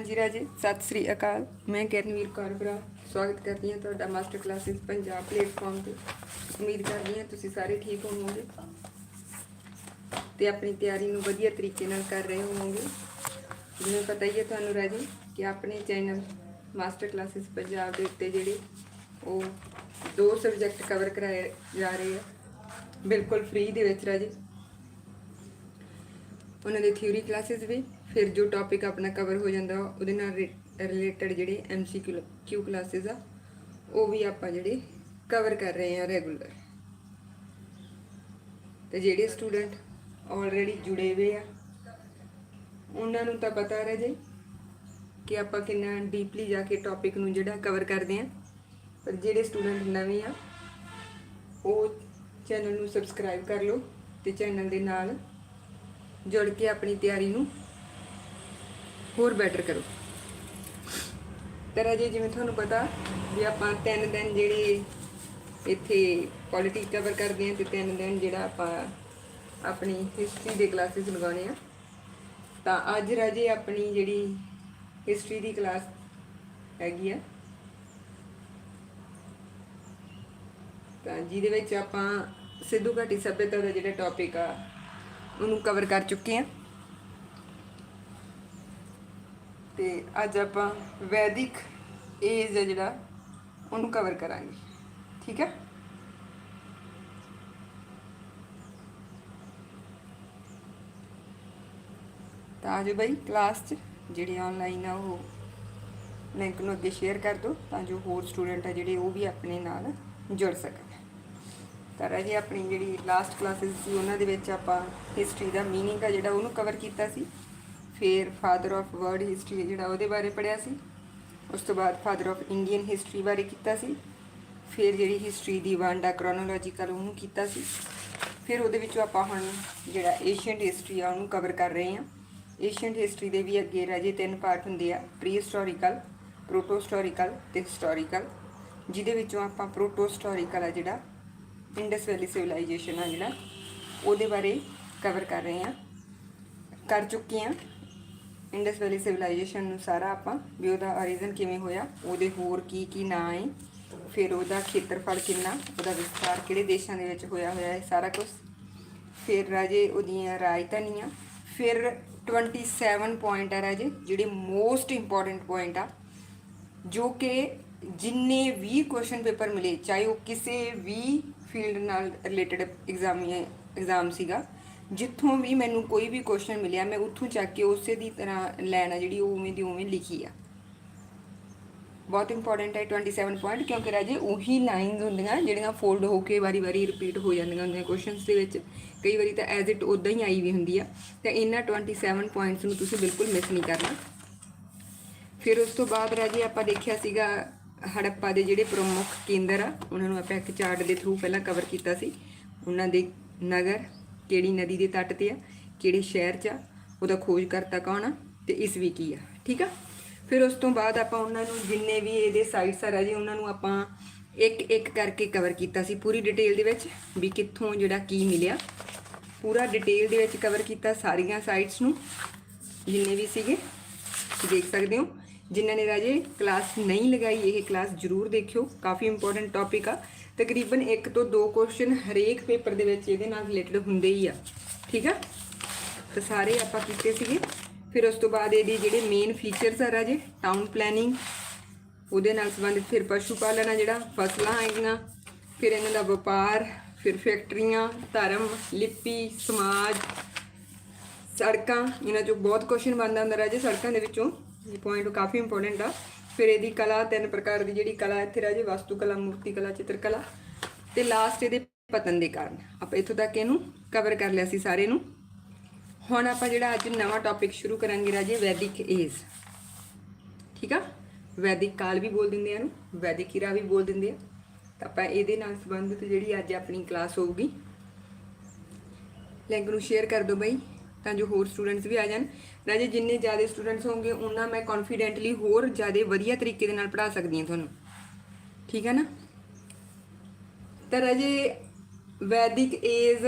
ਹਾਂਜੀ ਰਾਜੇ, ਸਤਿ ਸ੍ਰੀ ਅਕਾਲ। ਮੈਂ ਕਿਰਨਵੀਰ ਕੌਰ ਬਰਾ ਸਵਾਗਤ ਕਰਦੀ ਹਾਂ ਤੁਹਾਡਾ ਮਾਸਟਰ ਕਲਾਸਿਸ ਪੰਜਾਬ ਪਲੇਟਫਾਰਮ ਤੇ। ਉਮੀਦ ਕਰਦੀ ਹਾਂ ਤੁਸੀਂ ਸਾਰੇ ਠੀਕ ਹੋਵੋਗੇ ਤੇ ਆਪਣੀ ਤਿਆਰੀ ਨੂੰ ਵਧੀਆ ਤਰੀਕੇ ਨਾਲ ਕਰ ਰਹੇ ਹੋਵੋਗੇ। ਜਿਵੇਂ ਪਤਾ ਹੀ ਹੈ ਤੁਹਾਨੂੰ ਰਾਜੇ ਕਿ ਆਪਣੇ ਚੈਨਲ ਮਾਸਟਰ ਕਲਾਸਿਸ ਪੰਜਾਬ ਦੇ ਉੱਤੇ ਜਿਹੜੇ ਉਹ ਦੋ ਸਬਜੈਕਟ ਕਵਰ ਕਰਾਏ ਜਾ ਰਹੇ ਆ। ਬਿਲਕੁਲ ਫ੍ਰੀ ਦੇ ਵਿੱਚ ਰਾਜੇ। ਉਹਨਾਂ ਦੇ ਥਿਊਰੀ ਕਲਾਸਿਸ ਵੀ ਫਿਰ ਜੋ ਟੌਪਿਕ ਆਪਣਾ ਕਵਰ ਹੋ ਜਾਂਦਾ, ਉਹਦੇ ਨਾਲ ਰਿਲੇਟਡ ਜਿਹੜੇ ਐਮਸੀਕਿਊ ਕਿਊ ਕਲਾਸਿਸ ਆ, ਉਹ ਵੀ ਆਪਾਂ ਜਿਹੜੇ ਕਵਰ ਕਰ ਰਹੇ ਆ ਰੈਗੂਲਰ ਤੇ ਜਿਹੜੇ ਸਟੂਡੈਂਟ ਆਲਰੇਡੀ ਜੁੜੇ ਹੋਏ ਆ, ਉਹਨਾਂ ਨੂੰ ਤਾਂ ਪਤਾ ਰਹੇ ਜੇ ਕਿ ਆਪਾਂ ਕਿੰਨਾ ਡੀਪਲੀ ਜਾ ਕੇ ਟੌਪਿਕ ਨੂੰ ਜਿਹੜਾ ਕਵਰ ਕਰਦੇ ਆ ਪਰ ਜਿਹੜੇ ਸਟੂਡੈਂਟ ਨਵੇਂ ਆ, ਉਹ ਚੈਨਲ ਨੂੰ ਸਬਸਕ੍ਰਾਈਬ ਕਰ ਲਓ ਤੇ ਚੈਨਲ ਦੇ ਨਾਲ ਜੁੜ ਕੇ ਆਪਣੀ ਤਿਆਰੀ ਨੂੰ ਹੋਰ ਬੈਟਰ ਕਰੋ। ਤੇਰਾ ਜੀ ਜਿਵੇਂ ਤੁਹਾਨੂੰ ਪਤਾ ਵੀ ਆਪਾਂ ਤਿੰਨ ਦਿਨ ਜਿਹੜੇ ਇੱਥੇ ਪੋਲਿਟਿਕ ਕਵਰ ਕਰਦੇ ਹਾਂ ਤੇ ਤਿੰਨ ਦਿਨ ਜਿਹੜਾ ਆਪਾਂ ਆਪਣੀ ਹਿਸਟਰੀ ਦੇ ਕਲਾਸਿਸ ਲਗਾਉਣੇ ਆ ਤਾਂ ਅੱਜ ਰਾਜੇ ਆਪਣੀ ਜਿਹੜੀ ਹਿਸਟਰੀ ਦੀ ਕਲਾਸ ਹੈਗੀ ਆ। ਤਾਂ ਜਿਹਦੇ ਵਿੱਚ ਆਪਾਂ ਸਿੱਧੂ ਘਾਟੀ ਸਭਿਅਤਾ ਦਾ ਜਿਹੜਾ ਟੌਪਿਕ ਆ, ਉਹਨੂੰ ਕਵਰ ਕਰ ਚੁੱਕੇ ਆ ਤੇ ਅੱਜ ਆਪਾਂ ਵੈਦਿਕ ਏਜ ਹੈ ਜਿਹੜਾ ਉਹਨੂੰ ਕਵਰ ਕਰਾਂਗੇ ਠੀਕ ਹੈ ਤਾਂ ਆਜੋ ਬਈ ਕਲਾਸ 'ਚ ਜਿਹੜੀ ਆਨਲਾਈਨ ਆ ਉਹ ਲਿੰਕ ਨੂੰ ਅੱਗੇ ਸ਼ੇਅਰ ਕਰ ਦਿਓ ਤਾਂ ਜੋ ਹੋਰ ਸਟੂਡੈਂਟ ਆ ਜਿਹੜੇ ਉਹ ਵੀ ਆਪਣੇ ਨਾਲ ਜੁੜ ਸਕਣ ਤਾਂ ਰਾਜੀ ਆਪਣੀ ਜਿਹੜੀ ਲਾਸਟ ਕਲਾਸਿਸ ਸੀ ਉਹਨਾਂ ਦੇ ਵਿੱਚ ਆਪਾਂ ਹਿਸਟਰੀ ਦਾ मीनिंग ਆ ਜਿਹੜਾ ਉਹਨੂੰ ਕਵਰ ਕੀਤਾ ਸੀ ਫਿਰ ਫਾਦਰ ਆਫ ਵਰਲਡ ਹਿਸਟਰੀ ਜਿਹੜਾ ਉਹਦੇ ਬਾਰੇ ਪੜਿਆ ਸੀ। ਉਸ ਤੋਂ ਬਾਅਦ ਫਾਦਰ ਆਫ ਇੰਡੀਅਨ ਹਿਸਟਰੀ ਬਾਰੇ ਕੀਤਾ ਸੀ। ਫਿਰ ਜਿਹੜੀ ਹਿਸਟਰੀ ਦੀ ਵੰਡ ਆ ਕ੍ਰੋਨੋਲੋਜੀਕਲ ਉਹਨੂੰ ਕੀਤਾ ਸੀ। ਫਿਰ ਉਹਦੇ ਵਿੱਚੋਂ ਆਪਾਂ ਹੁਣ ਜਿਹੜਾ ਏਸ਼ੀਅੰਟ ਹਿਸਟਰੀ ਆ ਉਹਨੂੰ ਕਵਰ ਕਰ ਰਹੇ ਹਾਂ। ਏਸ਼ੀਅੰਟ ਹਿਸਟਰੀ ਦੇ ਵੀ ਅੱਗੇ ਰਾਜੇ ਤਿੰਨ ਪਾਰਟ ਹੁੰਦੇ ਆ। ਪ੍ਰੀ ਹਿਸਟੋਰੀਕਲ ਪ੍ਰੋਟੋ ਹਿਸਟੋਰੀਕਲ ਤੇ ਹਿਸਟੋਰੀਕਲ ਜਿਹਦੇ ਵਿੱਚੋਂ ਆਪਾਂ ਪ੍ਰੋਟੋ ਹਿਸਟੋਰੀਕਲ ਆ ਜਿਹੜਾ ਇੰਡਸ ਵੈਲੀ ਸਿਵਲਾਈਜੇਸ਼ਨ ਆ ਜਿਹੜਾ, ਉਹਦੇ ਬਾਰੇ ਕਵਰ ਕਰ ਰਹੇ ਹਾਂ। ਕਰ ਚੁੱਕੇ ਹਾਂ। ਇੰਡਸ ਵੈਲੀ ਸਿਵਲਾਈਜੇਸ਼ਨ ਨੂੰ ਸਾਰਾ ਆਪਾਂ ਵੀ ਉਹਦਾ origin ਕਿਵੇਂ ਹੋਇਆ, ਉਹਦੇ ਹੋਰ ਕੀ ਕੀ ਨਾਂ ਹੈ, ਫਿਰ ਉਹਦਾ ਖੇਤਰਫਲ ਕਿੰਨਾ, ਉਹਦਾ ਵਿਸਥਾਰ ਕਿਹੜੇ ਦੇਸ਼ਾਂ ਦੇ ਵਿੱਚ ਹੋਇਆ ਹੋਇਆ ਹੈ, ਸਾਰਾ ਕੁਝ ਫਿਰ ਰਾਜੇ ਉਹਦੀਆਂ ਰਾਜਧਾਨੀਆਂ, ਫਿਰ 27 ਪੁਆਇੰਟ ਆ ਰਾਜੇ, ਜਿਹੜੇ ਮੋਸਟ ਇੰਪੋਰਟੈਂਟ ਪੁਆਇੰਟ ਆ, ਜੋ ਕਿ ਜਿੰਨੇ ਵੀ ਕੁਐਸਚਨ ਪੇਪਰ ਮਿਲੇ, ਚਾਹੇ ਉਹ ਕਿਸੇ ਵੀ ਫੀਲਡ ਨਾਲ ਰਿਲੇਟਡ ਐਗਜ਼ਾਮ ਐਗਜ਼ਾਮ ਸੀਗਾ ਜਿੱਥੋਂ ਵੀ ਮੈਨੂੰ ਕੋਈ ਵੀ ਕੁਐਸਚਨ ਮਿਲਿਆ, ਮੈਂ ਉੱਥੋਂ ਚੱਕ ਕੇ ਉਸੇ ਦੀ ਤਰ੍ਹਾਂ ਲੈਣਾ ਜਿਹੜੀ ਉਹ ਉਵੇਂ ਦੀ ਉਵੇਂ ਲਿਖੀ ਆ। ਬਹੁਤ ਇੰਪੋਰਟੈਂਟ ਹੈ 27 ਪੁਆਇੰਟ ਕਿਉਂਕਿ ਰਾਜੇ ਉਹੀ ਲਾਈਨਸ ਹੁੰਦੀਆਂ ਜਿਹੜੀਆਂ ਫੋਲਡ ਹੋ ਕੇ ਵਾਰੀ-ਵਾਰੀ ਰਿਪੀਟ ਹੋ ਜਾਂਦੀਆਂ ਹੁੰਦੀਆਂ ਕੁਐਸਚਨਸ ਦੇ ਵਿੱਚ। ਕਈ ਵਾਰੀ ਤਾਂ ਐਜ਼ ਇਟ ਉਦਾਂ ਹੀ ਆਈ ਵੀ ਹੁੰਦੀ ਆ। ਤੇ ਇਹਨਾਂ 27 ਪੁਆਇੰਟਸ ਨੂੰ ਤੁਸੀਂ ਬਿਲਕੁਲ ਮਿਸ ਨਹੀਂ ਕਰਨਾ। ਫਿਰ ਉਸ ਤੋਂ ਬਾਅਦ ਰਾਜੇ ਆਪਾਂ ਦੇਖਿਆ ਸੀਗਾ ਹੜੱਪਾ ਦੇ ਜਿਹੜੇ ਪ੍ਰਮੁੱਖ ਕੇਂਦਰ ਆ, ਉਹਨਾਂ ਨੂੰ ਆਪਾਂ ਇੱਕ ਚਾਰਟ ਦੇ ਥਰੂ ਪਹਿਲਾਂ ਕਵਰ ਕੀਤਾ ਸੀ। ਉਹਨਾਂ ਦੇ ਨਗਰ ਕਿਹੜੀ ਨਦੀ ਦੇ ਤੱਟ ਤੇ ਆ, ਕਿਹੜੇ ਸ਼ਹਿਰ 'ਚ ਆ, ਉਹਦਾ ਖੋਜ ਕਰਤਾ ਕੌਣ ਆ ਤੇ ਇਸ ਵੀ ਕੀ ਆ, ਠੀਕ ਆ? ਫਿਰ ਉਸ ਤੋਂ ਬਾਅਦ ਆਪਾਂ ਉਹਨਾਂ ਨੂੰ ਜਿੰਨੇ ਵੀ ਇਹਦੇ ਸਾਈਟਸ ਆ ਰਾਜੇ, ਉਹਨਾਂ ਨੂੰ ਆਪਾਂ ਇੱਕ ਇੱਕ ਕਰਕੇ ਕਵਰ ਕੀਤਾ ਸੀ ਪੂਰੀ ਡਿਟੇਲ ਦੇ ਵਿੱਚ ਵੀ ਕਿੱਥੋਂ ਜਿਹੜਾ ਕੀ ਮਿਲਿਆ। ਪੂਰਾ ਡਿਟੇਲ ਦੇ ਵਿੱਚ ਕਵਰ ਕੀਤਾ ਸਾਰੀਆਂ ਸਾਈਟਸ ਨੂੰ, ਜਿੰਨੇ ਵੀ ਸੀਗੇ, ਦੇਖ ਸਕਦੇ ਹੋ। ਜਿਨ੍ਹਾਂ ਨੇ ਰਾਜੇ ਕਲਾਸ ਨਹੀਂ ਲਗਾਈ, ਇਹ ਕਲਾਸ ਜ਼ਰੂਰ ਦੇਖਿਓ, ਕਾਫੀ ਇੰਪੋਰਟੈਂਟ ਟੌਪਿਕ ਆ। ਤਕਰੀਬਨ ਇੱਕ ਤੋਂ ਦੋ ਕੁਐਸਚਨ ਹਰੇਕ ਪੇਪਰ ਦੇ ਵਿੱਚ ਇਹਦੇ ਨਾਲ ਰਿਲੇਟਡ ਹੁੰਦੇ ਹੀ ਆ। ਠੀਕ ਆ? ਤਾਂ ਸਾਰੇ ਆਪਾਂ ਕੀਤੇ ਸੀਗੇ। ਫਿਰ ਉਸ ਤੋਂ ਬਾਅਦ ਇਹਦੀ ਜਿਹੜੇ ਮੇਨ ਫੀਚਰਸ ਆ ਰਾਜੇ ਟਾਊਨ ਪਲੈਨਿੰਗ ਉਹਦੇ ਨਾਲ ਸੰਬੰਧਿਤ ਫਿਰ ਪਸ਼ੂ ਪਾਲਣ ਆ ਜਿਹੜਾ, ਫਸਲਾਂ ਆਈਆਂ, ਫਿਰ ਇਹਨਾਂ ਦਾ ਵਪਾਰ, ਫਿਰ ਫੈਕਟਰੀਆਂ, ਧਰਮ, ਲਿਪੀ, ਸਮਾਜ, ਸੜਕਾਂ, ਇਹਨਾਂ ਚੋਂ ਬਹੁਤ ਕੁਐਸਚਨ ਬਣਦਾ ਹੁੰਦਾ ਰਾਜੇ। ਸੜਕਾਂ ਦੇ ਵਿੱਚੋਂ ਇਹ ਪੁਆਇੰਟ ਕਾਫੀ ਇੰਪੋਰਟੈਂਟ ਆ। ਫਿਰ ਇਹਦੀ ਕਲਾ, ਤਿੰਨ ਪ੍ਰਕਾਰ ਦੀ ਜਿਹੜੀ ਕਲਾ ਇੱਥੇ ਰਾਜੇ ਵਾਸਤੂ ਕਲਾ, ਮੂਰਤੀ ਕਲਾ ਚਿੱਤਰ ਕਲਾ ਤੇ ਲਾਸਟ ਇਹਦੇ ਪਤਨ ਦੇ ਕਾਰਨ। ਆਪਾਂ ਇੱਥੋਂ ਤੱਕ ਇਹਨੂੰ ਕਵਰ ਕਰ ਲਿਆ ਸੀ ਸਾਰੇ ਨੂੰ। ਹੁਣ ਆਪਾਂ ਜਿਹੜਾ ਅੱਜ ਨਵਾਂ ਟੌਪਿਕ ਸ਼ੁਰੂ ਕਰਾਂਗੇ ਰਾਜੇ, ਵੈਦਿਕ ਏਜ। ਠੀਕ ਆ? ਵੈਦਿਕ ਕਾਲ ਵੀ ਬੋਲ ਦਿੰਦੇ ਆ ਇਹਨੂੰ, ਵੈਦਿਕ ਹੀਰਾ ਵੀ ਬੋਲ ਦਿੰਦੇ ਆ। ਤਾਂ ਆਪਾਂ ਇਹਦੇ ਨਾਲ ਸੰਬੰਧਿਤ ਜਿਹੜੀ ਅੱਜ ਆਪਣੀ ਕਲਾਸ ਹੋਊਗੀ ਲਿੰਕ ਨੂੰ ਸ਼ੇਅਰ ਕਰ ਦਿਓ ਬਈ, ਤਾਂ ਜੋ ਹੋਰ ਸਟੂਡੈਂਟਸ ਵੀ ਆ ਜਾਣ। ਰਾਜੇ ਜਿੰਨੇ ਜ਼ਿਆਦਾ ਸਟੂਡੈਂਟਸ ਹੋਣਗੇ, ਉਹਨਾਂ ਮੈਂ ਕੌਨਫੀਡੈਂਟਲੀ ਹੋਰ ਜ਼ਿਆਦਾ ਵਧੀਆ ਤਰੀਕੇ ਦੇ ਨਾਲ ਪੜ੍ਹਾ ਸਕਦੀ ਹਾਂ ਤੁਹਾਨੂੰ। ਠੀਕ ਹੈ ਨਾ? ਤਾਂ ਰਾਜੇ, ਵੈਦਿਕ ਏਜ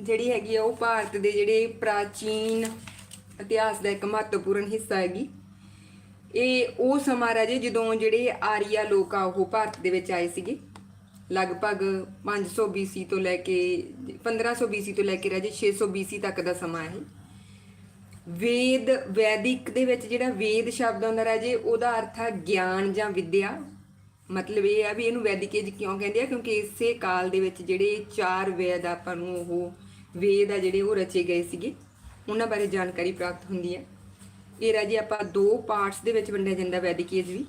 ਜਿਹੜੀ ਹੈਗੀ ਆ, ਉਹ ਭਾਰਤ ਦੇ ਜਿਹੜੇ ਪ੍ਰਾਚੀਨ ਇਤਿਹਾਸ ਦਾ ਇੱਕ ਮਹੱਤਵਪੂਰਨ ਹਿੱਸਾ ਹੈਗੀ। ਇਹ ਉਹ ਸਮਾਂ ਰਾਜੇ, ਜਦੋਂ ਜਿਹੜੇ ਆਰੀਆ ਲੋਕ ਆ, ਉਹ ਭਾਰਤ ਦੇ ਵਿੱਚ ਆਏ ਸੀਗੇ। ਲਗਭਗ 500 BC ਤੋਂ ਲੈ ਕੇ 1500 BC ਤੋਂ ਲੈ ਕੇ ਰਾਜੇ 600 BC ਤੱਕ ਦਾ ਸਮਾਂ ਹੈ ਵੇਦ, ਵੈਦਿਕ ਦੇ ਵਿੱਚ ਜਿਹੜਾ ਵੇਦ ਸ਼ਬਦ ਆਉਂਦਾ ਰਾਜੇ, ਉਹਦਾ ਅਰਥ ਆ ਗਿਆਨ ਜਾਂ ਵਿਦਿਆ। ਮਤਲਬ ਇਹ ਆ ਵੀ ਇਹਨੂੰ ਵੈਦਿਕ ਏਜ ਕਿਉਂ ਕਹਿੰਦੇ ਆ? ਕਿਉਂਕਿ ਇਸੇ ਕਾਲ ਦੇ ਵਿੱਚ ਜਿਹੜੇ ਚਾਰ ਵੇਦ ਆਪਾਂ ਨੂੰ ਉਹ ਵੇਦ ਆ ਜਿਹੜੇ ਉਹ ਰਚੇ ਗਏ ਸੀਗੇ। ਉਹਨਾਂ ਬਾਰੇ ਜਾਣਕਾਰੀ ਪ੍ਰਾਪਤ ਹੁੰਦੀ ਹੈ ਇਹ ਰਾਜੇ ਆਪਾਂ ਦੋ ਪਾਰਟਸ ਦੇ ਵਿੱਚ ਵੰਡਿਆ ਜਾਂਦਾ ਵੈਦਿਕ ਏਜ ਵੀ।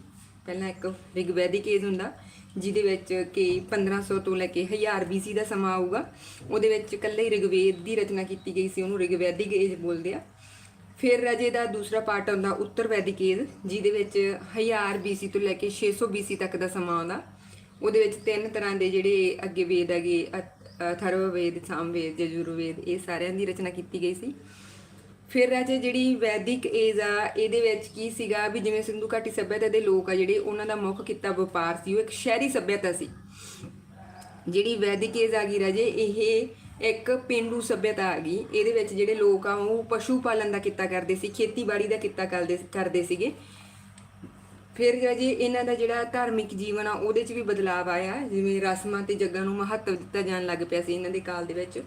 ਪਹਿਲਾਂ ਇੱਕ ਰਿਗਵੈਦਿਕ ਏਜ ਹੁੰਦਾ, ਜਿਹਦੇ ਵਿੱਚ ਕਿ 1500 ਤੋਂ ਲੈ ਕੇ 1000 BC ਦਾ ਸਮਾਂ ਆਊਗਾ। ਉਹਦੇ ਵਿੱਚ ਇਕੱਲੇ ਹੀ ਰਿਗਵੇਦ ਦੀ ਰਚਨਾ ਕੀਤੀ ਗਈ ਸੀ। ਉਹਨੂੰ ਰਿਗਵੈਦਿਕ ਏਜ ਬੋਲਦੇ ਆ। ਫਿਰ ਰਾਜੇ ਦਾ ਦੂਸਰਾ ਪਾਰਟ ਆਉਂਦਾ ਉੱਤਰ ਵੈਦਿਕ ਏਜ ਜਿਹਦੇ ਵਿੱਚ 1000 BC ਤੋਂ ਲੈ ਕੇ 600 BC ਤੱਕ ਦਾ ਸਮਾਂ ਆਉਂਦਾ। ਉਹਦੇ ਵਿੱਚ ਤਿੰਨ ਤਰ੍ਹਾਂ ਦੇ ਜਿਹੜੇ ਅੱਗੇ ਵੇਦ ਹੈਗੇ ਅ- ਸਾਮਵੇਦ ਯਜੁਰਵੇਦ ਇਹ ਸਾਰਿਆਂ ਦੀ ਰਚਨਾ ਕੀਤੀ ਗਈ ਸੀ। ਫਿਰ ਰਾਜੇ ਜਿਹੜੀ ਵੈਦਿਕ ਏਜ ਆ, ਇਹਦੇ ਵਿੱਚ ਕੀ ਸੀਗਾ ਵੀ ਜਿਵੇਂ ਸਿੰਧੂ ਘਾਟੀ ਸੱਭਿਅਤਾ ਦੇ ਲੋਕ ਆ ਜਿਹੜੇ, ਉਹਨਾਂ ਦਾ ਮੁੱਖ ਕਿੱਤਾ ਵਪਾਰ ਸੀ, ਉਹ ਇੱਕ ਸ਼ਹਿਰੀ ਸੱਭਿਅਤਾ ਸੀ। ਜਿਹੜੀ ਵੈਦਿਕ ਏਜ ਆ ਗਈ ਰਾਜੇ, ਇਹ ਇੱਕ ਪਿੰਡੂ ਸੱਭਿਅਤਾ ਆ ਗਈ। ਇਹਦੇ ਵਿੱਚ ਜਿਹੜੇ ਲੋਕ ਆ, ਉਹ ਪਸ਼ੂ ਪਾਲਣ ਦਾ ਕਿੱਤਾ ਕਰਦੇ ਸੀ, ਖੇਤੀਬਾੜੀ ਦਾ ਕਿੱਤਾ ਕਰਦੇ ਕਰਦੇ ਸੀਗੇ। ਫਿਰ ਰਾਜੇ ਇਹਨਾਂ ਦਾ ਜਿਹੜਾ ਧਾਰਮਿਕ ਜੀਵਨ ਆ, ਉਹਦੇ 'ਚ ਵੀ ਬਦਲਾਅ ਆਇਆ। ਜਿਵੇਂ ਰਸਮਾਂ ਤੇ ਜੱਗਾਂ ਨੂੰ ਮਹੱਤਵ ਦਿੱਤਾ ਜਾਣ ਲੱਗ ਪਿਆ ਸੀ ਇਹਨਾਂ ਦੇ ਕਾਲ ਦੇ ਵਿੱਚ।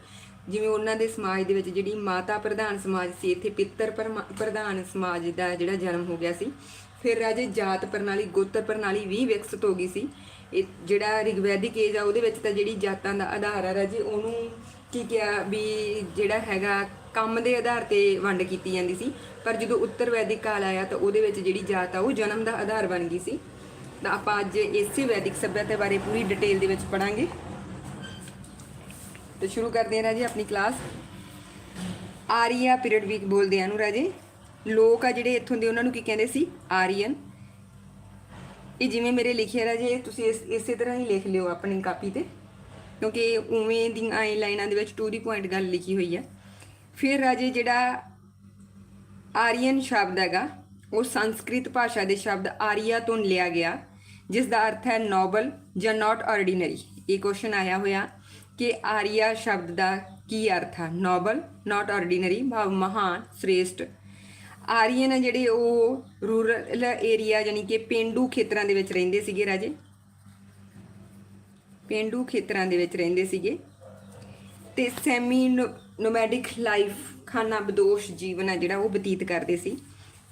ਜਿਵੇਂ ਉਹਨਾਂ ਦੇ ਸਮਾਜ ਦੇ ਵਿੱਚ ਜਿਹੜੀ ਮਾਤਾ ਪ੍ਰਧਾਨ ਸਮਾਜ ਸੀ, ਇੱਥੇ ਪਿੱਤਰ ਪਰਮਾ- ਪ੍ਰਧਾਨ ਸਮਾਜ ਦਾ ਜਿਹੜਾ ਜਨਮ ਹੋ ਗਿਆ ਸੀ। ਫਿਰ ਰਾਜੇ ਜਾਤ ਪ੍ਰਣਾਲੀ ਗੋਤਰ ਪ੍ਰਣਾਲੀ ਵੀ ਵਿਕਸਿਤ ਹੋ ਗਈ ਸੀ। ਇਹ ਜਿਹੜਾ ਰਿਗਵੈਦਿਕ ਏਜ ਆ, ਉਹਦੇ ਵਿੱਚ ਤਾਂ ਜਿਹੜੀ ਜਾਤਾਂ ਦਾ ਆਧਾਰ ਆ ਰਾਜੇ ਉਹਨੂੰ ਕੀ ਕਿਹਾ ਵੀ ਜਿਹੜਾ ਹੈਗਾ ਕੰਮ ਦੇ ਆਧਾਰ ਤੇ ਵੰਡ ਕੀਤੀ ਜਾਂਦੀ ਸੀ, ਪਰ ਜਦੋਂ ਉੱਤਰ ਵੈਦਿਕ ਕਾਲ ਆਇਆ ਤਾਂ ਉਹਦੇ ਵਿੱਚ ਜਿਹੜੀ ਜਾਤ ਆ, ਉਹ ਜਨਮ ਦਾ ਆਧਾਰ ਬਣ ਗਈ ਸੀ। ਤਾਂ ਆਪਾਂ ਅੱਜ ਇਸੇ ਵੈਦਿਕ ਸੱਭਿਅਤਾ ਬਾਰੇ ਪੂਰੀ ਡਿਟੇਲ ਦੇ ਵਿੱਚ ਪੜਾਂਗੇ ਤੇ ਸ਼ੁਰੂ ਕਰਦੇ ਹਾਂ ਰਾਜੇ ਆਪਣੀ ਕਲਾਸ ਆਰੀਆ ਪੀਰੀਅਡ ਵੀਕ ਬੋਲਦੇ ਆ ਨੂੰ ਰਾਜੇ। ਲੋਕ ਆ ਜਿਹੜੇ ਇੱਥੋਂ ਦੇ, ਉਹਨਾਂ ਨੂੰ ਕੀ ਕਹਿੰਦੇ ਸੀ? ਆਰੀਅਨ। ਇਹ ਜਿਵੇਂ ਮੇਰੇ ਲਿਖਿਆ ਰਾਜੇ, ਤੁਸੀਂ ਇਸ, ਇਸੇ ਤਰ੍ਹਾਂ ਹੀ ਲਿਖ ਲਿਓ ਆਪਣੀ ਕਾਪੀ ਤੇ। ਕਿਉਂਕਿ ਉਵੇਂ ਦੀਆਂ ਇਹ ਲਾਈਨਾਂ ਦੇ ਵਿੱਚ ਟੂ ਦੀ ਪੁਆਇੰਟ ਗੱਲ ਲਿਖੀ ਹੋਈ ਹੈ ਫਿਰ ਰਾਜੇ ਜਿਹੜਾ ਆਰੀਅਨ ਸ਼ਬਦ ਹੈਗਾ, ਉਹ ਸੰਸਕ੍ਰਿਤ ਭਾਸ਼ਾ ਦੇ ਸ਼ਬਦ ਆਰੀਆ ਤੋਂ ਲਿਆ ਗਿਆ ਜਿਸ ਦਾ ਅਰਥ ਹੈ ਨੋਬਲ ਜਾਂ ਨਾਟ ਆਰਡੀਨਰੀ ਇਹ ਕੁਐਸਚਨ ਆਇਆ ਹੋਇਆ ਕਿ ਆਰੀਆ ਸ਼ਬਦ ਦਾ ਕੀ ਅਰਥ ਹੈ ਨੋਬਲ ਨਾਟ ਆਰਡੀਨਰੀ ਭਾਵ ਮਹਾਨ, ਸ੍ਰੇਸ਼ਟ। ਆਰੀਅਨ ਆ ਜਿਹੜੇ ਉਹ ਰੂਰਲ ਏਰੀਆ ਯਾਨੀ ਕਿ ਪਿੰਡੂ ਖੇਤਰਾਂ ਦੇ ਵਿੱਚ ਰਹਿੰਦੇ ਸੀਗੇ ਰਾਜੇ। ਪਿੰਡੂ ਖੇਤਰਾਂ ਦੇ ਵਿੱਚ ਰਹਿੰਦੇ ਸੀਗੇ ਤੇ ਸੈਮੀ ਨੋਮੈਡਿਕ ਲਾਈਫ ਖਾਨਾ ਬਦੋਸ਼ ਜੀਵਨ ਆ ਜਿਹੜਾ ਉਹ ਬਤੀਤ ਕਰਦੇ ਸੀ।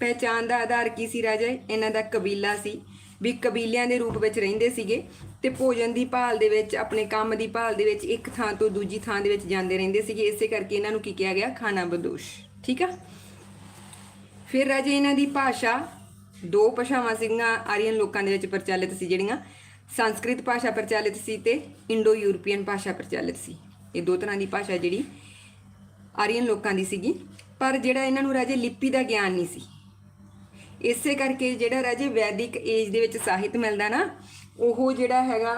ਪਹਿਚਾਨ ਦਾ ਆਧਾਰ ਕੀ ਸੀ ਰਾਜੇ? ਇਹਨਾਂ ਦਾ ਕਬੀਲਾ ਸੀ। ਵੀ ਕਬੀਲਿਆਂ ਦੇ ਰੂਪ ਵਿੱਚ ਰਹਿੰਦੇ ਸੀਗੇ ਤੇ ਭੋਜਨ ਦੀ ਭਾਲ ਦੇ ਵਿੱਚ, ਆਪਣੇ ਕੰਮ ਦੀ ਭਾਲ ਦੇ ਵਿੱਚ ਇੱਕ ਥਾਂ ਤੋਂ ਦੂਜੀ ਥਾਂ ਦੇ ਵਿੱਚ ਜਾਂਦੇ ਰਹਿੰਦੇ ਸੀਗੇ। ਇਸੇ ਕਰਕੇ ਇਹਨਾਂ ਨੂੰ ਕੀ ਕਿਹਾ ਗਿਆ? ਖਾਨਾ ਬਦੋਸ਼। ਠੀਕ ਆ? ਫਿਰ ਰਾਜੇ ਇਹਨਾਂ ਦੀ ਭਾਸ਼ਾ ਦੋ ਭਾਸ਼ਾਵਾਂ ਸੀਗੀਆਂ। ਆਰੀਅਨ ਲੋਕਾਂ ਦੇ ਵਿੱਚ ਪ੍ਰਚਲਿਤ ਸੀ ਜਿਹੜੀਆਂ। ਸੰਸਕ੍ਰਿਤ ਭਾਸ਼ਾ ਪ੍ਰਚਲਿਤ ਸੀ ਤੇ ਇੰਡੋ ਯੂਰਪੀਅਨ ਭਾਸ਼ਾ ਪ੍ਰਚਲਿਤ ਸੀ। ਇਹ ਦੋ ਤਰ੍ਹਾਂ ਦੀ ਭਾਸ਼ਾ ਜਿਹੜੀ ਆਰੀਅਨ ਲੋਕਾਂ ਦੀ ਸੀਗੀ, ਪਰ ਜਿਹੜਾ ਇਹਨਾਂ ਨੂੰ ਰਾਜੇ ਲਿਪੀ ਦਾ ਗਿਆਨ ਨਹੀਂ ਸੀ। ਇਸੇ ਕਰਕੇ ਜਿਹੜਾ ਰਾਜੇ ਵੈਦਿਕ ਏਜ ਦੇ ਵਿੱਚ ਸਾਹਿਤ ਮਿਲਦਾ ਨਾ, ਉਹ ਜਿਹੜਾ ਹੈਗਾ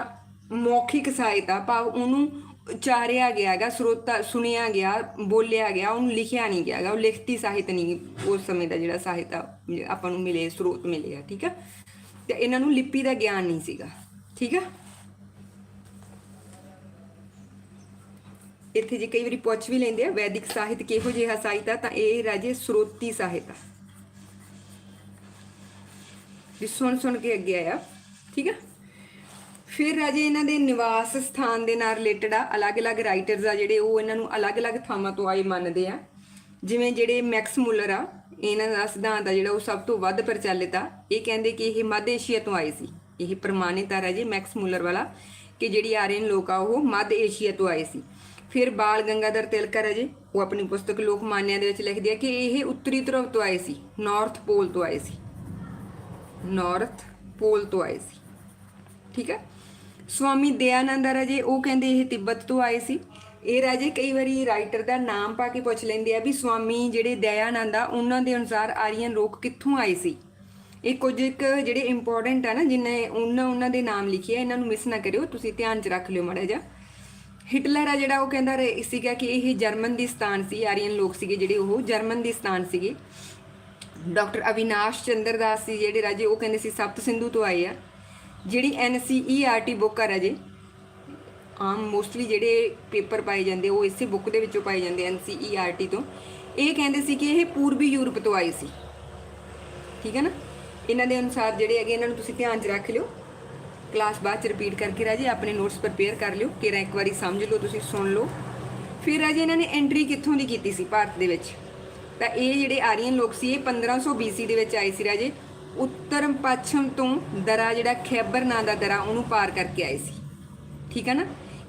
ਮੌਖਿਕ ਸਾਹਿਤ ਆ, ਭਾਵ ਉਹਨੂੰ ਉਚਾਰਿਆ ਗਿਆ ਹੈਗਾ, ਸਰੋਤਾ ਸੁਣਿਆ ਗਿਆ, ਬੋਲਿਆ ਗਿਆ, ਉਹਨੂੰ ਲਿਖਿਆ ਨਹੀਂ ਗਿਆ ਹੈਗਾ, ਉਹ ਲਿਖਤੀ ਸਾਹਿਤ ਨਹੀਂ ਉਸ ਸਮੇਂ ਦਾ ਜਿਹੜਾ ਸਾਹਿਤ ਆ ਆਪਾਂ ਨੂੰ ਮਿਲੇ, ਸਰੋਤ ਮਿਲੇ ਆ, ਠੀਕ ਆ? ਤੇ ਇਹਨਾਂ ਨੂੰ ਲਿਪੀ ਦਾ ਗਿਆਨ ਨਹੀਂ ਸੀਗਾ। ਠੀਕ ਆ? ਇੱਥੇ ਜੇ ਕਈ ਵਾਰੀ ਪੁੱਛ ਵੀ ਲੈਂਦੇ ਆ, ਵੈਦਿਕ ਸਾਹਿਤ ਕਿਹੋ ਜਿਹਾ ਸਾਹਿਤ ਆ, ਤਾਂ ਇਹ ਰਾਜੇ ਸਰੋਤੀ ਸਾਹਿਤ ਆ। ਵੀ ਸੁਣ ਸੁਣ ਕੇ ਅੱਗੇ ਆਇਆ, ਠੀਕ ਆ? ਫਿਰ ਰਾਜੇ ਇਹਨਾਂ ਦੇ ਨਿਵਾਸ ਸਥਾਨ ਦੇ ਨਾਲ ਰਿਲੇਟਡ ਆ, ਅਲੱਗ-ਅਲੱਗ ਰਾਈਟਰਸ ਆ ਜਿਹੜੇ, ਉਹ ਇਹਨਾਂ ਨੂੰ ਅਲੱਗ-ਅਲੱਗ ਥਾਵਾਂ ਤੋਂ ਆਏ ਮੰਨਦੇ ਆ। ਜਿਵੇਂ ਜਿਹੜੇ ਮੈਕਸ ਮੁਲਰ ਆ, ਇਹਨਾਂ ਦਾ ਸਿਧਾਂਤ ਆ ਜਿਹੜਾ ਉਹ ਸਭ ਤੋਂ ਵੱਧ ਪ੍ਰਚਲਿਤ ਆ। ਇਹ ਕਹਿੰਦੇ ਕਿ ਇਹ ਮੱਧ ਏਸ਼ੀਆ ਤੋਂ ਆਏ ਸੀ। ਇਹ ਪ੍ਰਮਾਣਿਤ ਆ ਰਾਜੇ ਮੈਕਸ ਮੁਲਰ ਵਾਲਾ ਕਿ ਜਿਹੜੀ ਆਰੀਅਨ ਲੋਕ ਆ, ਉਹ ਮੱਧ ਏਸ਼ੀਆ ਤੋਂ ਆਏ ਸੀ। ਫਿਰ ਬਾਲ ਗੰਗਾਧਰ ਤਿਲਕਰ ਹੈ ਜੀ, ਉਹ ਆਪਣੀ ਪੁਸਤਕ ਲੋਕ ਦੇ ਵਿੱਚ ਲਿਖਦੇ ਆ ਕਿ ਇਹ ਉੱਤਰੀ ਧਰੁਵ ਤੋਂ ਆਏ ਸੀ ਨਾਰਥ ਪੋਲ ਤੋਂ ਆਏ ਸੀ। ਨਾਰਥ ਪੋਲ ਤੋਂ ਆਏ ਸੀ। ਠੀਕ ਹੈ ਸਵਾਮੀ ਦਇਆਨੰਦ ਆ ਰਾਜੇ, ਉਹ ਕਹਿੰਦੇ ਇਹ ਤਿੱਬਤ ਤੋਂ ਆਏ ਸੀ। ਇਹ ਰਾਜੇ ਕਈ ਵਾਰੀ ਰਾਈਟਰ ਦਾ ਨਾਮ ਪਾ ਕੇ ਪੁੱਛ ਲੈਂਦੇ ਆ ਵੀ ਸਵਾਮੀ ਜਿਹੜੇ ਦਇਆਨੰਦ ਆ, ਉਹਨਾਂ ਦੇ ਅਨੁਸਾਰ ਆਰੀਅਨ ਲੋਕ ਕਿੱਥੋਂ ਆਏ ਸੀ? ਇਹ ਕੁਝ ਇੱਕ ਜਿਹੜੇ ਇੰਪੋਰਟੈਂਟ ਆ ਨਾ ਜਿਨ੍ਹਾਂ ਉਹਨਾਂ ਉਹਨਾਂ ਦੇ ਨਾਮ ਲਿਖੇ ਆ, ਇਹਨਾਂ ਨੂੰ ਮਿਸ ਨਾ ਕਰਿਓ, ਤੁਸੀਂ ਧਿਆਨ 'ਚ ਰੱਖ ਲਿਓ ਮਾੜਾ ਜਿਹਾ। ਹਿਟਲਰ ਆ ਜਿਹੜਾ ਉਹ ਕਹਿੰਦਾ ਰਹੇ ਸੀਗਾ ਕਿ ਇਹ ਜਰਮਨ ਦੀ ਸਥਾਨ ਸੀ, ਆਰੀਅਨ ਲੋਕ ਸੀਗੇ ਜਿਹੜੇ ਉਹ, ਜਰਮਨ ਦੀ ਸਥਾਨ ਸੀਗੇ। ਡਾਕਟਰ ਅਵਿਨਾਸ਼ ਚੰਦਰ ਦਾਸ ਸੀ ਜਿਹੜੇ ਰਾਜੇ, ਉਹ ਕਹਿੰਦੇ ਸੀ ਸਪਤ ਸਿੰਧੂ ਤੋਂ ਆਏ ਆ। ਜਿਹੜੀ ਐਨਸੀਈਆਰਟੀ ਬੁੱਕ ਆ ਰਾਜੇ, ਆਮ ਮੋਸਟਲੀ ਜਿਹੜੇ ਪੇਪਰ ਪਾਏ ਜਾਂਦੇ ਉਹ ਇਸੇ ਬੁੱਕ ਦੇ ਵਿੱਚੋਂ ਪਾਏ ਜਾਂਦੇ ਐਨਸੀਈਆਰਟੀ ਤੋਂ। ਇਹ ਕਹਿੰਦੇ ਸੀ ਕਿ ਇਹ ਪੂਰਬੀ ਯੂਰਪ ਤੋਂ ਆਏ ਸੀ। ਠੀਕ ਹੈ ਨਾ? ਇਹਨਾਂ ਦੇ ਅਨੁਸਾਰ ਜਿਹੜੇ ਹੈਗੇ, ਇਹਨਾਂ ਨੂੰ ਤੁਸੀਂ ਧਿਆਨ 'ਚ ਰੱਖ ਲਿਓ। ਕਲਾਸ ਬਾਅਦ ਚ ਰਿਪੀਟ ਕਰਕੇ ਰਾਜੇ, ਆਪਣੇ ਨੋਟਸ ਪ੍ਰਪੇਅਰ ਕਰ ਲਿਓ ਕਿ ਇੱਕ ਵਾਰੀ ਸਮਝ ਲਓ, ਤੁਸੀਂ ਸੁਣ ਲਓ। ਫਿਰ ਰਾਜੇ, ਇਹਨਾਂ ਨੇ ਐਂਟਰੀ ਕਿੱਥੋਂ ਦੀ ਕੀਤੀ ਸੀ? ਭਾਰਤ ਦੇ ਵਿੱਚ। ਤਾਂ ਇਹ ਜਿਹੜੇ ਆਰੀਅਨ ਲੋਕ ਸੀ, ਇਹ 1500 BC ਦੇ ਵਿੱਚ ਆਏ ਸੀ ਰਾਜੇ। ਉੱਤਰ ਪੱਛਮ ਤੋਂ ਦਰਾ ਜਿਹੜਾ ਖੈਬਰ ਨਾਂ ਦਾ ਦਰਾ, ਉਹਨੂੰ ਪਾਰ ਕਰਕੇ ਆਏ ਸੀ। ਠੀਕ ਹੈ ਨਾ?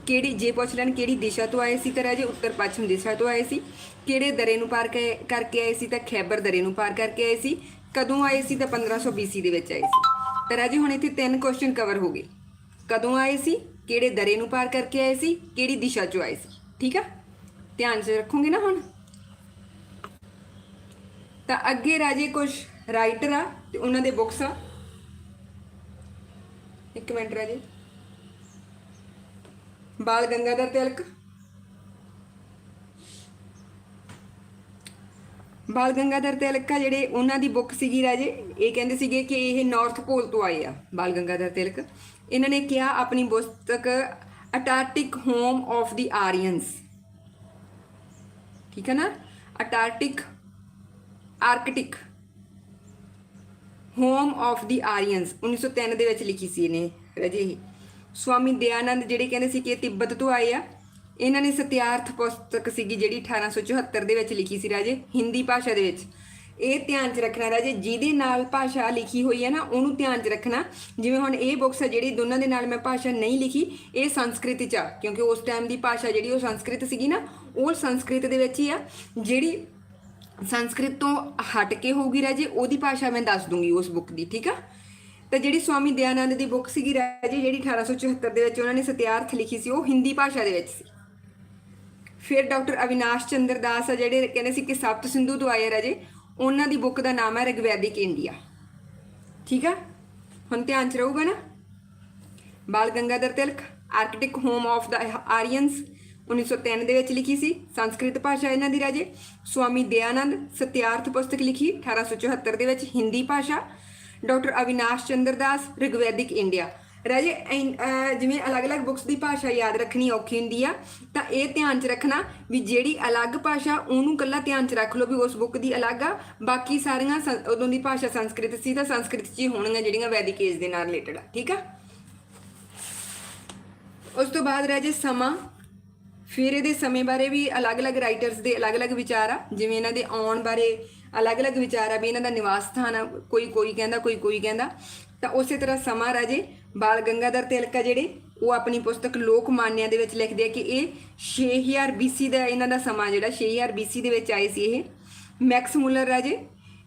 ਕਿਹੜੀ ਜੇ ਪੁੱਛ ਲੈਣ, ਕਿਹੜੀ ਦਿਸ਼ਾ ਤੋਂ ਆਏ ਸੀ ਤਾਂ ਰਾਜੇ, ਉੱਤਰ ਪੱਛਮ ਦਿਸ਼ਾ ਤੋਂ ਆਏ ਸੀ। ਕਿਹੜੇ ਦਰੇ ਨੂੰ ਪਾਰ ਕੇ- ਕਰਕੇ ਆਏ ਸੀ ਤਾਂ ਖੈਬਰ ਦਰੇ ਨੂੰ ਪਾਰ ਕਰਕੇ ਆਏ ਸੀ। ਕਦੋਂ ਆਏ ਸੀ ਤਾਂ 1500 BC ਦੇ ਵਿੱਚ ਆਏ ਸੀ? ਤਾਂ ਰਾਜੇ, ਹੁਣ ਇੱਥੇ ਤਿੰਨ ਕੁਐਸਚਨ ਕਵਰ ਹੋ ਗਏ। ਕਦੋਂ ਆਏ ਸੀ? ਕਿਹੜੇ ਦਰੇ ਨੂੰ ਪਾਰ ਕਰਕੇ ਆਏ ਸੀ? ਕਿਹੜੀ ਦਿਸ਼ਾ ਚੋਂ ਆਏ ਸੀ? ਠੀਕ ਆ? ਧਿਆਨ 'ਚ ਰੱਖੋਗੇ ਨਾ ਹੁਣ? ਤਾਂ ਅੱਗੇ ਰਾਜੇ ਕੁਝ ਰਾਈਟਰ ਆ ਤੇ ਉਹਨਾਂ ਦੇ ਬੁੱਕਸ ਆ। ਇੱਕ ਮਿੰਟ ਰਾਜੇ। ਬਾਲ ਗੰਗਾਧਰ ਤਿਲਕ। ਬਾਲ ਗੰਗਾਧਰ ਤਿਲਕ ਆ ਜਿਹੜੇ ਉਹਨਾਂ ਦੀ ਬੁੱਕ ਸੀਗੀ ਰਾਜੇ, ਇਹ ਕਹਿੰਦੇ ਸੀਗੇ ਕਿ ਇਹ ਨਾਰਥ ਪੋਲ ਤੋਂ ਆਏ ਆ ਬਾਲ ਗੰਗਾਧਰ ਤਿਲਕ। ਇਹਨਾਂ ਨੇ ਕਿਹਾ ਆਪਣੀ ਪੁਸਤਕ ਅਟਾਰਟਿਕ ਹੋਮ ਆਫ ਦੀ ਆਰੀਅਨਸ ਠੀਕ ਹੈ ਨਾ? Antarctic Arctic home of the Aryans 1903 ਦੇ ਵਿੱਚ ਲਿਖੀ ਸੀ ਇਹਨੇ, ਰਾਜੇ ਇਹ। ਸਵਾਮੀ ਦਇਆਨੰਦ ਜਿਹੜੇ ਕਹਿੰਦੇ ਸੀ ਕਿ ਇਹ ਤਿੱਬਤ ਤੋਂ ਆਏ ਆ ਇਹਨਾਂ ਨੇ ਸਤਿਆਰਥ ਪੁਸਤਕ ਸੀਗੀ ਜਿਹੜੀ 1874 ਦੇ ਵਿੱਚ ਲਿਖੀ ਸੀ ਰਾਜੇ, ਹਿੰਦੀ ਭਾਸ਼ਾ ਦੇ ਵਿੱਚ। ਇਹ ਧਿਆਨ 'ਚ ਰੱਖਣਾ ਰਾਜੇ, ਜਿਹਦੇ ਨਾਲ ਭਾਸ਼ਾ ਲਿਖੀ ਹੋਈ ਹੈ ਨਾ, ਉਹਨੂੰ ਧਿਆਨ 'ਚ ਰੱਖਣਾ। ਜਿਵੇਂ ਹੁਣ ਇਹ ਬੁੱਕਸ ਆ ਜਿਹੜੀ ਦੋਨਾਂ ਦੇ ਨਾਲ ਮੈਂ ਭਾਸ਼ਾ ਨਹੀਂ ਲਿਖੀ, ਇਹ ਸੰਸਕ੍ਰਿਤ 'ਚ ਆ। ਕਿਉਂਕਿ ਉਸ ਟਾਈਮ ਦੀ ਭਾਸ਼ਾ ਜਿਹੜੀ ਉਹ ਸੰਸਕ੍ਰਿਤ ਸੀਗੀ ਨਾ, ਉਹ ਸੰਸਕ੍ਰਿਤ ਦੇ ਵਿੱਚ ਹੀ ਆ। ਜਿਹੜੀ ਸੰਸਕ੍ਰਿਤ ਤੋਂ ਹਟ ਕੇ ਹੋਊਗੀ ਰਾਜੇ, ਉਹਦੀ ਭਾਸ਼ਾ ਮੈਂ ਦੱਸ ਦੂੰਗੀ ਉਸ ਬੁੱਕ ਦੀ, ਠੀਕ ਆ? ਤਾਂ ਜਿਹੜੀ ਸਵਾਮੀ ਦਇਆਨੰਦ ਦੀ ਬੁੱਕ ਸੀਗੀ ਰਾਜੇ, ਜਿਹੜੀ 1874 ਦੇ ਵਿੱਚ ਉਹਨਾਂ ਨੇ ਸਤਿਆਰਥ ਲਿਖੀ ਸੀ, ਉਹ ਹਿੰਦੀ ਭਾਸ਼ਾ ਦੇ ਵਿੱਚ ਸੀ। ਫਿਰ ਡਾਕਟਰ ਅਵਿਨਾਸ਼ ਚੰਦਰ ਦਾਸ ਆ ਜਿਹੜੇ ਕਹਿੰਦੇ ਸੀ ਕਿ ਸਪਤ ਸਿੰਧੂ ਤੋਂ ਆਏ ਆ ਰਾਜੇ ਉਹਨਾਂ ਦੀ ਬੁੱਕ ਦਾ ਨਾਮ ਹੈ ਰਿਗਵੈਦਿਕ ਇੰਡੀਆ। ਠੀਕ ਆ? ਹੁਣ ਧਿਆਨ ਚ ਰਹੂਗਾ ਨਾ? Bal Gangadhar Tilak, Arctic home of the Aryans 1903 ਦੇ ਵਿੱਚ ਲਿਖੀ ਸੀ। ਸੰਸਕ੍ਰਿਤ ਭਾਸ਼ਾ ਇਹਨਾਂ ਦੀ ਰਾਜੇ ਸਵਾਮੀ ਦਇਆਨੰਦ ਸਤਿਆਰਥ ਪੁਸਤਕ ਲਿਖੀ 1874 ਦੇ ਵਿੱਚ ਹਿੰਦੀ ਭਾਸ਼ਾ। Doctor Avinash Chandra Das, Rigvedic India. ਰਾਜੇ ਐਨ- ਅਹ, ਜਿਵੇਂ ਅਲੱਗ-ਅਲੱਗ ਬੁੱਕਸ ਦੀ ਭਾਸ਼ਾ ਯਾਦ ਰੱਖਣੀ ਔਖੀ ਹੁੰਦੀ ਆ, ਤਾਂ ਇਹ ਧਿਆਨ 'ਚ ਰੱਖਣਾ ਵੀ ਜਿਹੜੀ ਅਲੱਗ ਭਾਸ਼ਾ ਉਹਨੂੰ ਕੱਲਾ ਧਿਆਨ 'ਚ ਰੱਖ ਲਓ ਵੀ ਉਸ ਬੁੱਕ ਦੀ ਅਲੱਗ ਆ। ਬਾਕੀ ਸਾਰੀਆਂ ਸੰ- ਉਦੋਂ ਦੀ ਭਾਸ਼ਾ ਸੰਸਕ੍ਰਿਤ ਸੀ ਤਾਂ ਸੰਸਕ੍ਰਿਤ 'ਚ ਹੀ ਹੋਣਗੀਆਂ ਜਿਹੜੀਆਂ ਵੈਦਿਕ ਏਜ ਦੇ ਨਾਲ ਰਿਲੇਟਡ ਆ, ਠੀਕ ਆ? ਉਸ ਤੋਂ ਬਾਅਦ ਰਾਜੇ ਸਮਾਂ, ਫਿਰ ਇਹਦੇ ਸਮੇਂ ਬਾਰੇ ਵੀ ਅਲੱਗ-ਅਲੱਗ ਰਾਈਟਰਸ ਦੇ ਅਲੱਗ-ਅਲੱਗ ਵਿਚਾਰ ਆ, ਜਿਵੇਂ ਇਹਨਾਂ ਦੇ ਆਉਣ ਬਾਰੇ ਅਲੱਗ-ਅਲੱਗ ਵਿਚਾਰ ਆ ਵੀ ਇਹਨਾਂ ਦਾ ਨਿਵਾਸ ਸਥਾਨ ਆ ਕੋਈ ਕੋਈ ਕਹਿੰਦਾ ਕੋਈ ਕੋਈ ਕਹਿੰਦਾ। ਤਾਂ ਉਸੇ ਤਰ੍ਹਾਂ ਸਮਾਂ ਰਾਜੇ ਬਾਲ ਗੰਗਾਧਰ ਤਿਲਕ ਆ ਜਿਹੜੇ, ਉਹ ਆਪਣੀ ਪੁਸਤਕ ਲੋਕ ਮਾਨਿਆ ਦੇ ਵਿੱਚ ਲਿਖਦੇ ਆ ਕਿ ਇਹ 6000 BC ਦਾ ਇਹਨਾਂ ਦਾ ਸਮਾਂ ਜਿਹੜਾ 6000 BC ਦੇ ਵਿੱਚ ਆਏ ਸੀ ਇਹ। ਮੈਕਸ ਮੁਲਰ ਰਾਜੇ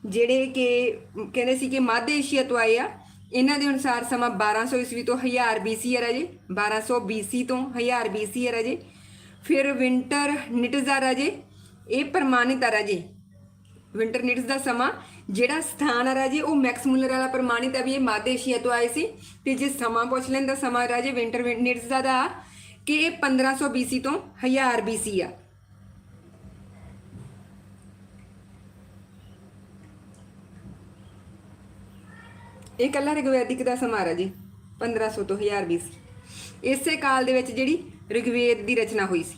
ਜਿਹੜੇ ਕਿ ਕਹਿੰਦੇ ਸੀ ਕਿ ਮੱਧ ਏਸ਼ੀਆ ਤੋਂ ਆਏ ਆ, ਇਹਨਾਂ ਦੇ ਅਨੁਸਾਰ ਸਮਾਂ 1200 ਈਸਵੀ ਤੋਂ 1000 BC ਹੈ ਰਾਜੇ 1200 BC ਤੋਂ 1000 BC ਹੈ ਰਾਜੇ। ਫਿਰ ਵਿੰਟਰ ਨਿਟਜ਼ਾ ਰਾਜੇ, ਇਹ ਪ੍ਰਮਾਣਿਤ ਆ ਰਾਜੇ ਵਿੰਟਰ ਨਿਟਸ ਦਾ ਸਮਾਂ, ਜਿਹੜਾ ਸਥਾਨ ਆ ਰਾਜੇ, ਉਹ ਮੈਕਸ ਮੁਲਰ ਵਾਲਾ ਪ੍ਰਮਾਣਿਤ ਹੈ ਵੀ ਇਹ ਮੱਧ ਏਸ਼ੀਆ ਤੋਂ ਆਏ ਸੀ। ਤੇ ਜੇ ਸਮਾਂ ਪੁੱਛ ਲੈਂਦਾ ਸਮਾਂ ਰਾਜੇ ਵਿੰਟਰ ਨਿਟਸ ਦਾ ਦਾ ਕਿ ਇਹ 1500 BC ਤੋਂ 1000 BC ਆ। ਇਹ ਕੱਲਾ ਰਿਗਵੈਦਿਕ ਦਾ ਸਮਾਂ ਰਾਜੇ 1500 ਤੋਂ 1000 BC ਇਸੇ ਕਾਲ ਦੇ ਵਿੱਚ ਜਿਹੜੀ ਰਿਗਵੇਦ ਦੀ ਰਚਨਾ ਹੋਈ ਸੀ।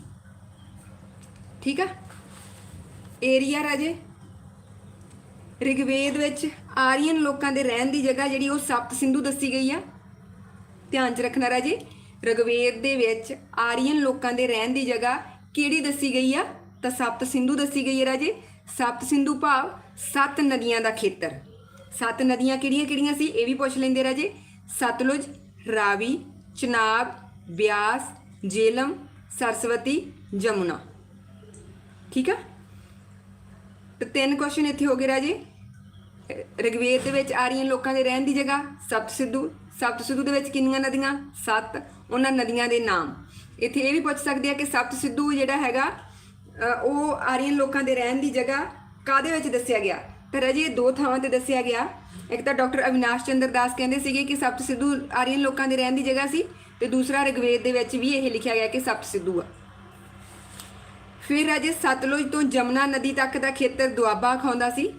ਠੀਕ ਆ? ਏਰੀਆ ਰਾਜੇ ਰਿਗਵੇਦ ਵਿੱਚ ਆਰੀਅਨ ਲੋਕਾਂ ਦੇ ਰਹਿਣ ਦੀ ਜਗ੍ਹਾ ਜਿਹੜੀ ਉਹ ਸਪਤ ਸਿੰਧੂ ਦੱਸੀ ਗਈ ਆ। ਧਿਆਨ 'ਚ ਰੱਖਣਾ ਰਾਜੇ, ਰਿਗਵੇਦ ਦੇ ਵਿੱਚ ਆਰੀਅਨ ਲੋਕਾਂ ਦੇ ਰਹਿਣ ਦੀ ਜਗ੍ਹਾ ਕਿਹੜੀ ਦੱਸੀ ਗਈ ਆ? ਤਾਂ ਸਪਤ ਸਿੰਧੂ ਦੱਸੀ ਗਈ ਹੈ ਰਾਜੇ। ਸਪਤ ਸਿੰਧੂ ਭਾਵ ਸੱਤ ਨਦੀਆਂ ਦਾ ਖੇਤਰ। ਸੱਤ ਨਦੀਆਂ ਕਿਹੜੀਆਂ ਕਿਹੜੀਆਂ ਸੀ? ਇਹ ਵੀ ਪੁੱਛ ਲੈਂਦੇ ਰਾਜੇ। ਸਤਲੁਜ, ਰਾਵੀ, ਚਨਾਬ, ਬਿਆਸ, ਜੇਲਮ, ਸਰਸਵਤੀ, ਜਮੁਨਾ। ਠੀਕ ਆ? ਤੇ ਤਿੰਨ ਕੁਐਸਚਨ ਇੱਥੇ ਹੋ ਗਏ ਰਾਜੇ। ਅਹ ਰਿਗਵੇਦ ਦੇ ਵਿੱਚ ਆਰੀਅਨ ਲੋਕਾਂ ਦੇ ਰਹਿਣ ਦੀ ਜਗ੍ਹਾ, ਸਪਤ ਸਿੱਧੂ। ਸਪਤ ਸਿੱਧੂ ਦੇ ਵਿੱਚ ਕਿੰਨੀਆਂ ਨਦੀਆਂ? ਸੱਤ। ਉਹਨਾਂ ਨਦੀਆਂ ਦੇ ਨਾਮ। ਇੱਥੇ ਇਹ ਵੀ ਪੁੱਛ ਸਕਦੇ ਆ ਕਿ ਸਪਤ ਸਿੱਧੂ ਜਿਹੜਾ ਹੈਗਾ ਉਹ ਆਰੀਅਨ ਲੋਕਾਂ ਦੇ ਰਹਿਣ ਦੀ ਜਗ੍ਹਾ ਕਾਦੇ ਵਿੱਚ ਦੱਸਿਆ ਗਿਆ? ਤਾਂ ਰਾਜੇ ਇਹ ਦੋ ਥਾਵਾਂ ਤੇ ਦੱਸਿਆ ਗਿਆ। ਇੱਕ ਤਾਂ ਡਾਕਟਰ ਅਵਿਨਾਸ਼ ਚੰਦਰ ਦਾਸ ਕਹਿੰਦੇ ਸੀਗੇ ਕਿ ਸਪਤ ਸਿੱਧੂ ਆਰੀਅਨ ਲੋਕਾਂ ਦੇ ਰਹਿਣ ਦੀ ਜਗ੍ਹਾ ਸੀ ਤੇ ਦੂਸਰਾ ਰਿਗਵੇਦ ਦੇ ਵਿੱਚ ਵੀ ਇਹ ਲਿਖਿਆ ਗਿਆ ਕਿ ਸਪਤ ਸਿੱਧੂ ਆ। ਫਿਰ ਅਜੇ ਸਤਲੁਜ ਤੋਂ ਜਮਨਾ ਨਦੀ ਤੱਕ ਦਾ ਖੇਤਰ ਦੁਆਬਾ ਖਾਉਂਦਾ ਸੀ।